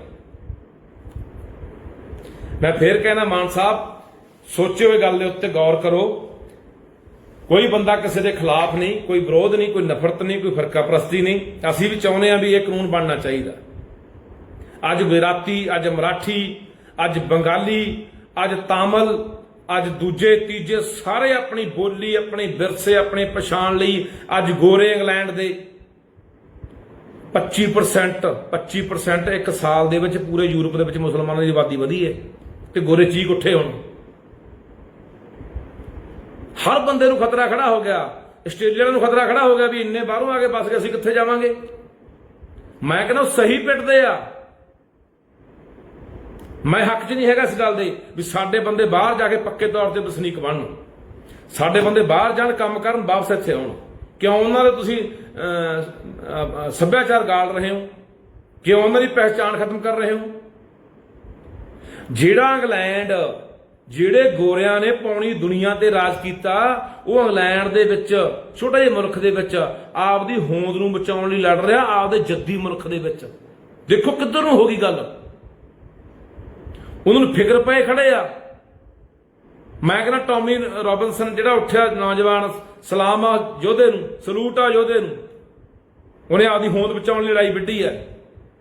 ਮੈਂ ਫੇਰ ਕਹਿੰਦਾ ਮਾਨ ਸਾਹਿਬ, ਸੋਚਿਓ ਇਹ ਗੱਲ ਦੇ ਉੱਤੇ, ਗੌਰ ਕਰੋ। ਕੋਈ ਬੰਦਾ ਕਿਸੇ ਦੇ ਖਿਲਾਫ ਨਹੀਂ, ਕੋਈ ਵਿਰੋਧ ਨਹੀਂ, ਕੋਈ ਨਫ਼ਰਤ ਨਹੀਂ, ਕੋਈ ਫਰਕਾ ਪ੍ਰਸਤੀ ਨਹੀਂ। ਅਸੀਂ ਵੀ ਚਾਹੁੰਦੇ ਹਾਂ ਵੀ ਇਹ ਕਾਨੂੰਨ ਬਣਨਾ ਚਾਹੀਦਾ। ਅੱਜ ਗੁਜਰਾਤੀ, ਅੱਜ ਮਰਾਠੀ, ਅੱਜ ਬੰਗਾਲੀ, ਅੱਜ ਤਾਮਿਲ, ਅੱਜ ਦੂਜੇ, ਤੀਜੇ ਸਾਰੇ ਆਪਣੀ ਬੋਲੀ, ਆਪਣੇ ਵਿਰਸੇ, ਆਪਣੇ ਪਛਾਣ ਲਈ ਅੱਜ ਗੋਰੇ ਇੰਗਲੈਂਡ ਦੇ 25% 25% ਇੱਕ ਸਾਲ ਦੇ ਵਿੱਚ ਪੂਰੇ ਯੂਰਪ ਦੇ ਵਿੱਚ ਮੁਸਲਮਾਨਾਂ ਦੀ ਆਬਾਦੀ ਵਧੀ ਹੈ ਤੇ ਗੋਰੇ ਚੀਕ ਉੱਠੇ ਹੁਣ। ਹਰ ਬੰਦੇ ਨੂੰ ਖਤਰਾ ਖੜਾ ਹੋ ਗਿਆ। ਆਸਟ੍ਰੇਲੀਆ ਨੂੰ ਖਤਰਾ ਖੜਾ ਹੋ ਗਿਆ ਵੀ ਇੰਨੇ ਬਾਹਰੋਂ ਆ ਕੇ ਬਸ ਗਏ ਅਸੀਂ ਕਿੱਥੇ ਜਾਵਾਂਗੇ? ਮੈਂ ਕਹਿੰਦਾ ਉਹ ਸਹੀ ਪਿੱਟਦੇ ਆ। ਮੈਂ ਹੱਕ 'ਚ ਨਹੀਂ ਹੈਗਾ ਇਸ ਗੱਲ ਦੇ ਵੀ ਸਾਡੇ ਬੰਦੇ ਬਾਹਰ ਜਾ ਕੇ ਪੱਕੇ ਤੌਰ ਤੇ ਵਸਨੀਕ ਬਣਨ। ਸਾਡੇ ਬੰਦੇ ਬਾਹਰ ਜਾਣ, ਕੰਮ ਕਰਨ, ਵਾਪਸ ਇੱਥੇ ਆਉਣ। ਕਿਉਂ ਉਹਨਾਂ ਦੇ ਤੁਸੀਂ ਸੱਭਿਆਚਾਰ ਗਾਲ ਰਹੇ ਹੋ? ਕਿਉਂ ਉਹਨਾਂ ਦੀ ਪਹਿਚਾਣ ਖਤਮ ਕਰ ਰਹੇ ਹੋ? ਜਿਹੜਾ ਇੰਗਲੈਂਡ ਜਿਹੜੇ ਗੋਰਿਆਂ ਨੇ ਪੌਣੀ ਦੁਨੀਆ ਤੇ ਰਾਜ ਕੀਤਾ, ਉਹ ਇੰਗਲੈਂਡ ਦੇ ਵਿੱਚ, ਛੋਟੇ ਜਿਹੇ ਮੁਲਕ ਦੇ ਵਿੱਚ, ਆਪਦੀ ਹੋਂਦ ਨੂੰ ਬਚਾਉਣ ਲਈ ਲੜ ਰਿਹਾ, ਆਪਦੇ ਜੱਦੀ ਮੁਲਕ ਦੇ ਵਿੱਚ। ਦੇਖੋ ਕਿੱਧਰ ਨੂੰ ਹੋ ਗਈ ਗੱਲ। ਉਹਨਾਂ ਨੂੰ ਫਿਕਰ ਪਏ ਖੜੇ ਆ। ਮੈਂ ਕਹਿੰਦਾ, ਟੌਮੀ ਰੋਬਿਨਸਨ ਜਿਹੜਾ ਉੱਠਿਆ ਨੌਜਵਾਨ ਸਲਾਮ ਆ ਯੋਧੇ ਨੂੰ, ਸਲੂਟ ਆ ਯੋਧੇ ਨੂੰ, ਉਹਨੇ ਆਪਦੀ ਹੋਂਦ ਬਚਾਉਣ ਲਈ ਲੜਾਈ ਵਿੱਢੀ ਹੈ।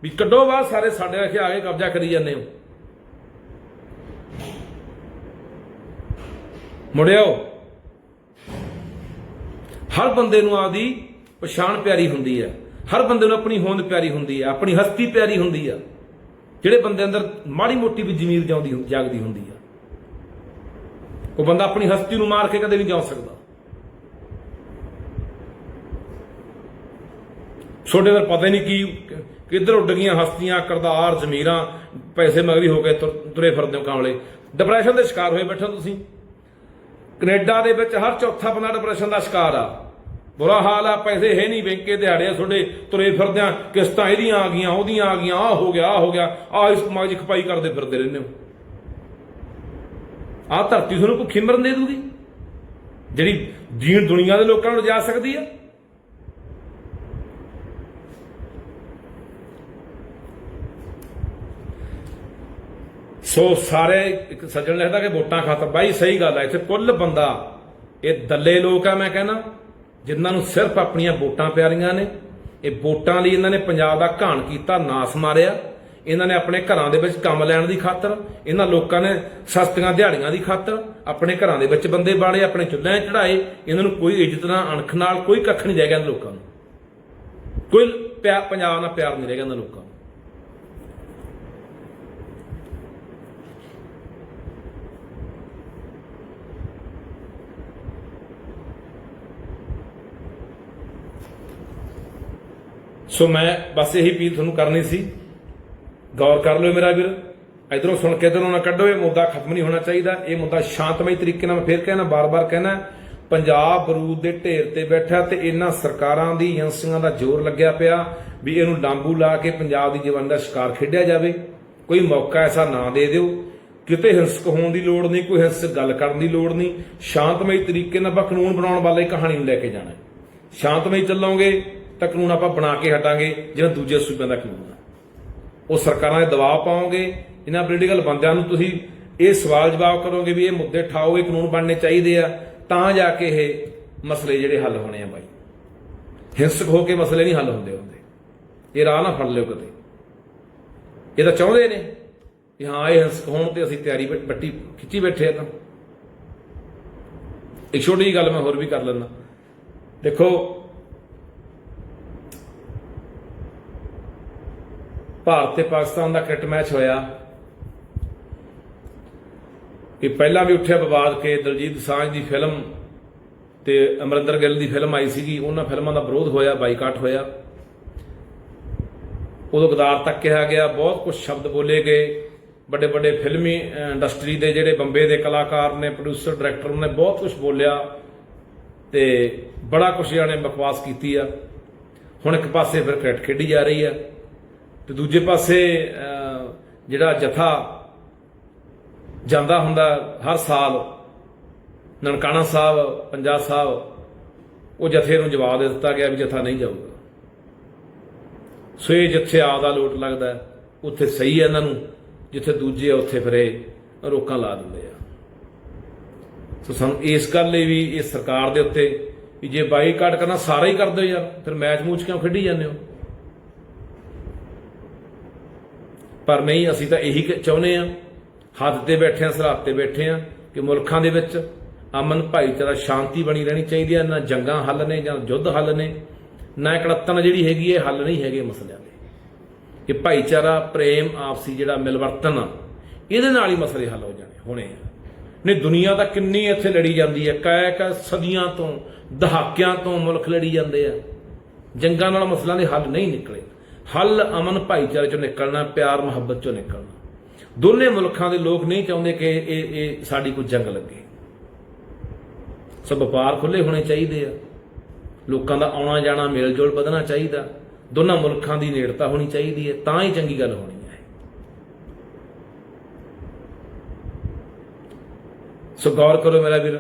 ਵੀ ਕੱਢੋ ਬਾਹਰ, ਸਾਰੇ ਸਾਡੇ ਰੱਖੇ ਆ ਕੇ ਕਬਜ਼ਾ ਕਰੀ ਜਾਂਦੇ ਹੋ। ਮੁੜਿਓ ਹਰ ਬੰਦੇ ਨੂੰ ਆਪਦੀ ਪਛਾਣ ਪਿਆਰੀ ਹੁੰਦੀ ਹੈ। ਹਰ ਬੰਦੇ ਨੂੰ ਆਪਣੀ ਹੋਂਦ ਪਿਆਰੀ ਹੁੰਦੀ ਹੈ, ਆਪਣੀ ਹਸਤੀ ਪਿਆਰੀ ਹੁੰਦੀ ਹੈ। ਜਿਹੜੇ ਬੰਦੇ ਅੰਦਰ ਮਾੜੀ ਮੋਟੀ ਵੀ ਜ਼ਮੀਰ ਜਾਉਂਦੀ ਜਾਗਦੀ ਹੁੰਦੀ ਹੈ। ਉਹ ਬੰਦਾ ਆਪਣੀ ਹਸਤੀ ਨੂੰ ਮਾਰ ਕੇ ਕਦੇ ਨਹੀਂ ਜਾ ਸਕਦਾ। ਛੋਟੇ ਦਾ ਪਤਾ ਹੀ ਨਹੀਂ ਕੀ, ਕਿੱਧਰ ਉੱਡ ਗਈਆਂ ਹਸਤੀਆਂ ਕਰਦਾਰ ਜ਼ਮੀਰਾਂ, ਪੈਸੇ ਮਗਰੀ ਹੋ ਕੇ ਤੁਰ- ਤੁਰੇ ਫਿਰਦੇ ਹੋ ਕਾਂਵਲੇ। ਡਿਪਰੈਸ਼ਨ ਦੇ ਸ਼ਿਕਾਰ ਹੋਏ ਬੈਠੇ ਤੁਸੀਂ। ਕੈਨੇਡਾ ਦੇ ਵਿੱਚ ਹਰ ਚੌਥਾ ਬੰਦਾ ਡਿਪਰੈਸ਼ਨ ਦਾ ਸ਼ਿਕਾਰ ਆ। ਬੁਰਾ ਹਾਲ ਆ, ਪੈਸੇ ਹੈ ਨਹੀਂ, ਬੈਂਕੇ ਦਿਹਾੜੇ ਆ ਤੁਹਾਡੇ ਤੁਰੇ ਫਿਰਦੇ ਆ ਕਿਸ਼ਤਾਂ ਇਹਦੀਆਂ ਆ ਗਈਆਂ, ਉਹਦੀਆਂ ਆ ਗਈਆਂ ਆ ਹੋ ਗਿਆ ਆ ਹੋ ਗਿਆ ਆ ਇਸ ਮਗਜ ਖਪਾਈ ਕਰਦੇ ਫਿਰਦੇ ਰਹਿੰਦੇ ਹੋ। ਆ ਧਰਤੀ ਤੁਹਾਨੂੰ ਭੁੱਖੀ ਮਰਨ ਦੇ ਦੂਗੀ? ਜਿਹੜੀ ਜੀਣ ਦੁਨੀਆ ਦੇ ਲੋਕਾਂ ਨੂੰ ਜਾ ਸਕਦੀ ਆ? ਸੋ ਸਾਰੇ ਇੱਕ ਸੱਜਣ ਲਿਖਦਾ ਕਿ ਵੋਟਾਂ ਖਾਤਰ ਬਾਈ, ਸਹੀ ਗੱਲ ਹੈ ਇੱਥੇ ਕੁੱਲ ਬੰਦਾ, ਇਹ ਦੱਲੇ ਲੋਕ ਆ ਮੈਂ ਕਹਿੰਦਾ, ਜਿਨ੍ਹਾਂ ਨੂੰ ਸਿਰਫ ਆਪਣੀਆਂ ਵੋਟਾਂ ਪਿਆਰੀਆਂ ਨੇ, ਇਹ ਵੋਟਾਂ ਲਈ ਇਹਨਾਂ ਨੇ ਪੰਜਾਬ ਦਾ ਘਾਣ ਕੀਤਾ, ਨਾਸ ਮਾਰਿਆ। ਇਹਨਾਂ ਨੇ ਆਪਣੇ ਘਰਾਂ ਦੇ ਵਿੱਚ ਕੰਮ ਲੈਣ ਦੀ ਖਾਤਰ, ਇਹਨਾਂ ਲੋਕਾਂ ਨੇ ਸਸਤੀਆਂ ਦਿਹਾੜੀਆਂ ਦੀ ਖਾਤਰ, ਆਪਣੇ ਘਰਾਂ ਦੇ ਵਿੱਚ ਬੰਦੇ ਬਾੜੇ ਆਪਣੇ ਚੁੱਲ੍ਹਿਆਂ 'ਚ ਚੜਾਏ ਇਹਨਾਂ ਨੂੰ ਕੋਈ ਇੱਜ਼ਤ ਨਾ, ਅਣਖ ਨਾਲ, ਕੋਈ ਕੱਖ ਨਹੀਂ ਰਹਿ ਗਿਆ ਲੋਕਾਂ ਨੂੰ। ਕੋਈ ਪਿਆ- ਪੰਜਾਬ ਨਾਲ ਪਿਆਰ ਨਹੀਂ ਰਹਿ ਗਿਆ ਇਹਨਾਂ ਲੋਕਾਂ ਨੂੰ। ਸੋ ਮੈਂ ਬਸ ਇਹੀ ਅਪੀਲ ਤੁਹਾਨੂੰ ਕਰਨੀ ਸੀ। ਗੌਰ ਕਰ ਲਿਓ ਮੇਰਾ ਵੀਰ। ਇਧਰੋਂ ਸੁਣ ਕੇ ਇਧਰੋਂ ਨਾ ਕੱਢੋ, ਇਹ ਮੁੱਦਾ ਖਤਮ ਨਹੀਂ ਹੋਣਾ ਚਾਹੀਦਾ। ਇਹ ਮੁੱਦਾ ਸ਼ਾਂਤਮਈ ਤਰੀਕੇ ਨਾਲ ਮੈਂ ਫੇਰ ਕਹਿਣਾ, ਬਾਰ-ਬਾਰ ਕਹਿਣਾ। ਪੰਜਾਬ ਬਰੂਦ ਦੇ ਢੇਰ ਤੇ ਬੈਠਾ ਤੇ ਇਹਨਾਂ ਸਰਕਾਰਾਂ ਦੀ ਏਜੰਸੀਆਂ ਦਾ ਜ਼ੋਰ ਲੱਗਿਆ ਪਿਆ ਵੀ ਇਹਨੂੰ ਡਾਂਬੂ ਲਾ ਕੇ ਪੰਜਾਬ ਦੀ ਜਵਾਨ ਦਾ ਸ਼ਿਕਾਰ ਖੇਡਿਆ ਜਾਵੇ। ਕੋਈ ਮੌਕਾ ਐਸਾ ਨਾ ਦੇ ਦਿਓ। ਕਿਤੇ ਹਿੰਸਕ ਹੋਣ ਦੀ ਲੋੜ ਨਹੀਂ, ਕੋਈ ਹਿੰਸਕ ਗੱਲ ਕਰਨ ਦੀ ਲੋੜ ਨਹੀਂ। ਸ਼ਾਂਤਮਈ ਤਰੀਕੇ ਨਾਲ ਆਪਾਂ ਕਾਨੂੰਨ ਬਣਾਉਣ ਵਾਲੇ ਕਹਾਣੀ ਨੂੰ ਲੈ ਕੇ ਜਾਣਾ ਸ਼ਾਂਤਮਈ ਚੱਲੋਗੇ। ਤਾਂ ਕਾਨੂੰਨ ਆਪਾਂ ਬਣਾ ਕੇ ਹਟਾਂਗੇ ਜਿਹੜਾ ਦੂਜੇ ਸੂਬਿਆਂ ਦਾ ਕਾਨੂੰਨ ਆ। ਉਹ ਸਰਕਾਰਾਂ ਦੇ ਦਬਾਅ ਪਾਓਗੇ ਇਹਨਾਂ ਪੋਲੀਟੀਕਲ ਬੰਦਿਆਂ ਨੂੰ ਤੁਸੀਂ ਇਹ ਸਵਾਲ ਜਵਾਬ ਕਰੋਗੇ ਵੀ ਇਹ ਮੁੱਦੇ ਠਾਓ ਇਹ ਕਾਨੂੰਨ ਬਣਨੇ ਚਾਹੀਦੇ ਆ, ਤਾਂ ਜਾ ਕੇ ਇਹ ਮਸਲੇ ਜਿਹੜੇ ਹੱਲ ਹੋਣੇ ਆ ਬਾਈ। ਹਿੰਸਕ ਹੋ ਕੇ ਮਸਲੇ ਨਹੀਂ ਹੱਲ ਹੁੰਦੇ ਹੁੰਦੇ। ਇਹ ਰਾਹ ਨਾ ਫੜ ਲਿਓ ਕਦੇ। ਇਹ ਤਾਂ ਚਾਹੁੰਦੇ ਨੇ ਕਿ ਹਾਂ, ਇਹ ਹਿੰਸਕ ਹੋਣ ਤੇ ਅਸੀਂ ਤਿਆਰੀ ਬੱਟ- ਬੱਟੀ ਖਿੱਚੀ ਬੈਠੇ ਆ ਤਾਂ। ਇੱਕ ਛੋਟੀ ਜਿਹੀ ਗੱਲ ਮੈਂ ਹੋਰ ਵੀ ਕਰ ਲੈਣਾ ਦੇਖੋ ਭਾਰਤ ਤੇ ਪਾਕਿਸਤਾਨ ਦਾ ਕ੍ਰਿਕਟ ਮੈਚ ਹੋਇਆ। ਕਿ ਪਹਿਲਾਂ ਵੀ ਉੱਠਿਆ ਵਿਵਾਦ ਕਿ ਦਲਜੀਤ ਸਾਂਝ ਦੀ ਫਿਲਮ ਤੇ ਅਮਰਿੰਦਰ ਗਿੱਲ ਦੀ ਫਿਲਮ ਆਈ ਸੀਗੀ। ਉਹਨਾਂ ਫਿਲਮਾਂ ਦਾ ਵਿਰੋਧ ਹੋਇਆ, ਬਾਈਕਾਟ ਹੋਇਆ। ਉਦੋਂ ਗਦਾਰ ਤੱਕ ਕਿਹਾ ਗਿਆ, ਬਹੁਤ ਕੁਝ ਸ਼ਬਦ ਬੋਲੇ ਗਏ। ਵੱਡੇ ਵੱਡੇ ਫਿਲਮੀ ਇੰਡਸਟਰੀ ਦੇ ਜਿਹੜੇ ਬੰਬੇ ਦੇ ਕਲਾਕਾਰ ਨੇ ਪ੍ਰੋਡਿਊਸਰ ਡਾਇਰੈਕਟਰ ਨੇ ਬਹੁਤ ਕੁਝ ਬੋਲਿਆ ਤੇ ਬੜਾ ਕੁਝ ਜਾਣੇ ਬਕਵਾਸ ਕੀਤੀ ਆ। ਹੁਣ ਇੱਕ ਪਾਸੇ ਫਿਰ ਕ੍ਰਿਕਟ ਖੇਡੀ ਜਾ ਰਹੀ ਆ। ਤੇ ਦੂਜੇ ਪਾਸੇ ਜਿਹੜਾ ਜਥਾ ਜਾਂਦਾ ਹੁੰਦਾ ਹਰ ਸਾਲ, ਨਨਕਾਣਾ ਸਾਹਿਬ, ਪੰਜਾਬ ਸਾਹਿਬ, ਉਹ ਜਥੇ ਨੂੰ ਜਵਾਬ ਦੇ ਦਿੱਤਾ ਗਿਆ ਵੀ ਜਥਾ ਨਹੀਂ ਜਾਊਗਾ। ਸੋ ਇਹ ਜਿੱਥੇ ਆਪਦਾ ਲੋਟ ਲੱਗਦਾ, ਉੱਥੇ ਸਹੀ ਹੈ ਇਹਨਾਂ ਨੂੰ, ਜਿੱਥੇ ਦੂਜੇ ਆ, ਉੱਥੇ ਫਿਰ ਇਹ ਰੋਕਾਂ ਲਾ ਦਿੰਦੇ ਆ। ਸੋ ਸਾਨੂੰ ਇਸ ਗੱਲ ਲਈ ਵੀ ਇਹ ਸਰਕਾਰ ਦੇ ਉੱਤੇ ਵੀ ਜੇ ਬਾਈਕਾਟ ਕਰਨਾ, ਸਾਰਾ ਹੀ ਕਰਦੇ ਹੋ ਯਾਰ, ਫਿਰ ਮੈਚ ਮੂਚ ਕਿਉਂ ਖੇਡੀ ਜਾਂਦੇ ਹੋ? ਪਰ ਨਹੀਂ ਅਸੀਂ ਤਾਂ ਇਹੀ ਕ- ਚਾਹੁੰਦੇ ਆ ਹੱਦ ਤੇ ਬੈਠੇ ਆ ਸਰਹੱਦ ਤੇ ਬੈਠੇ ਆ ਕਿ ਮੁਲਕਾਂ ਦੇ ਵਿੱਚ ਅਮਨ ਭਾਈਚਾਰਾ ਸ਼ਾਂਤੀ ਬਣੀ ਰਹਿਣੀ ਚਾਹੀਦੀ ਹੈ ਨਾ ਜੰਗਾਂ ਹੱਲ ਨੇ ਜਾਂ ਯੁੱਧ ਹੱਲ ਨੇ ਨਾ ਕੜਤਨ ਜਿਹੜੀ ਹੈਗੀ ਇਹ ਹੱਲ ਨਹੀਂ ਹੈਗੇ ਮਸਲਿਆਂ ਦੇ। ਕਿ ਭਾਈਚਾਰਾ ਪ੍ਰੇਮ ਆਪਸੀ ਜਿਹੜਾ ਮਿਲਵਰਤਨ ਆ, ਇਹਦੇ ਨਾਲ ਹੀ ਮਸਲੇ ਹੱਲ ਹੋ ਜਾਣੇ ਹੋਣੇ ਆ। ਨਹੀਂ ਦੁਨੀਆ ਤਾਂ ਕਿੰਨੀ ਇੱਥੇ ਲੜੀ ਜਾਂਦੀ ਹੈ ਕੈ ਕੈ ਸਦੀਆਂ ਤੋਂ ਦਹਾਕਿਆਂ ਤੋਂ ਮੁਲਕ ਲੜੀ ਜਾਂਦੇ ਆ। ਜੰਗਾਂ ਨਾਲ ਮਸਲਿਆਂ ਦੇ ਹੱਲ ਨਹੀਂ ਨਿਕਲੇ। ਹੱਲ ਅਮਨ ਭਾਈਚਾਰੇ ਚੋਂ ਨਿਕਲਣਾ, ਪਿਆਰ ਮੁਹੱਬਤ ਚੋਂ ਨਿਕਲਣਾ। ਦੋਨੇ ਮੁਲਕਾਂ ਦੇ ਲੋਕ ਨਹੀਂ ਚਾਹੁੰਦੇ ਕਿ ਇਹ ਇਹ ਸਾਡੀ ਕੋਈ ਜੰਗ ਲੱਗੇ। ਸੋ ਵਪਾਰ ਖੁੱਲੇ ਹੋਣੇ ਚਾਹੀਦੇ ਆ। ਲੋਕਾਂ ਦਾ ਆਉਣਾ ਜਾਣਾ ਮੇਲ ਜੋਲ ਵਧਣਾ ਚਾਹੀਦਾ। ਦੋਨਾਂ ਮੁਲਕਾਂ ਦੀ ਨੇੜਤਾ ਹੋਣੀ ਚਾਹੀਦੀ ਹੈ, ਤਾਂ ਹੀ ਚੰਗੀ ਗੱਲ ਹੋਣੀ ਹੈ। ਸੋ ਗੌਰ ਕਰੋ ਮੇਰਾ ਵੀਰ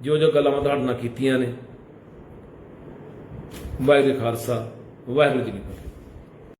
ਜੋ ਜੋ ਗੱਲਾਂ ਮੈਂ ਤੁਹਾਡੇ ਨਾਲ ਕੀਤੀਆਂ ਨੇ। ਵਾਹਿਗੁਰੂ ਖਾਲਸਾ, ਵਾਹਿਗੁਰੂ ਜੀ ਕੀ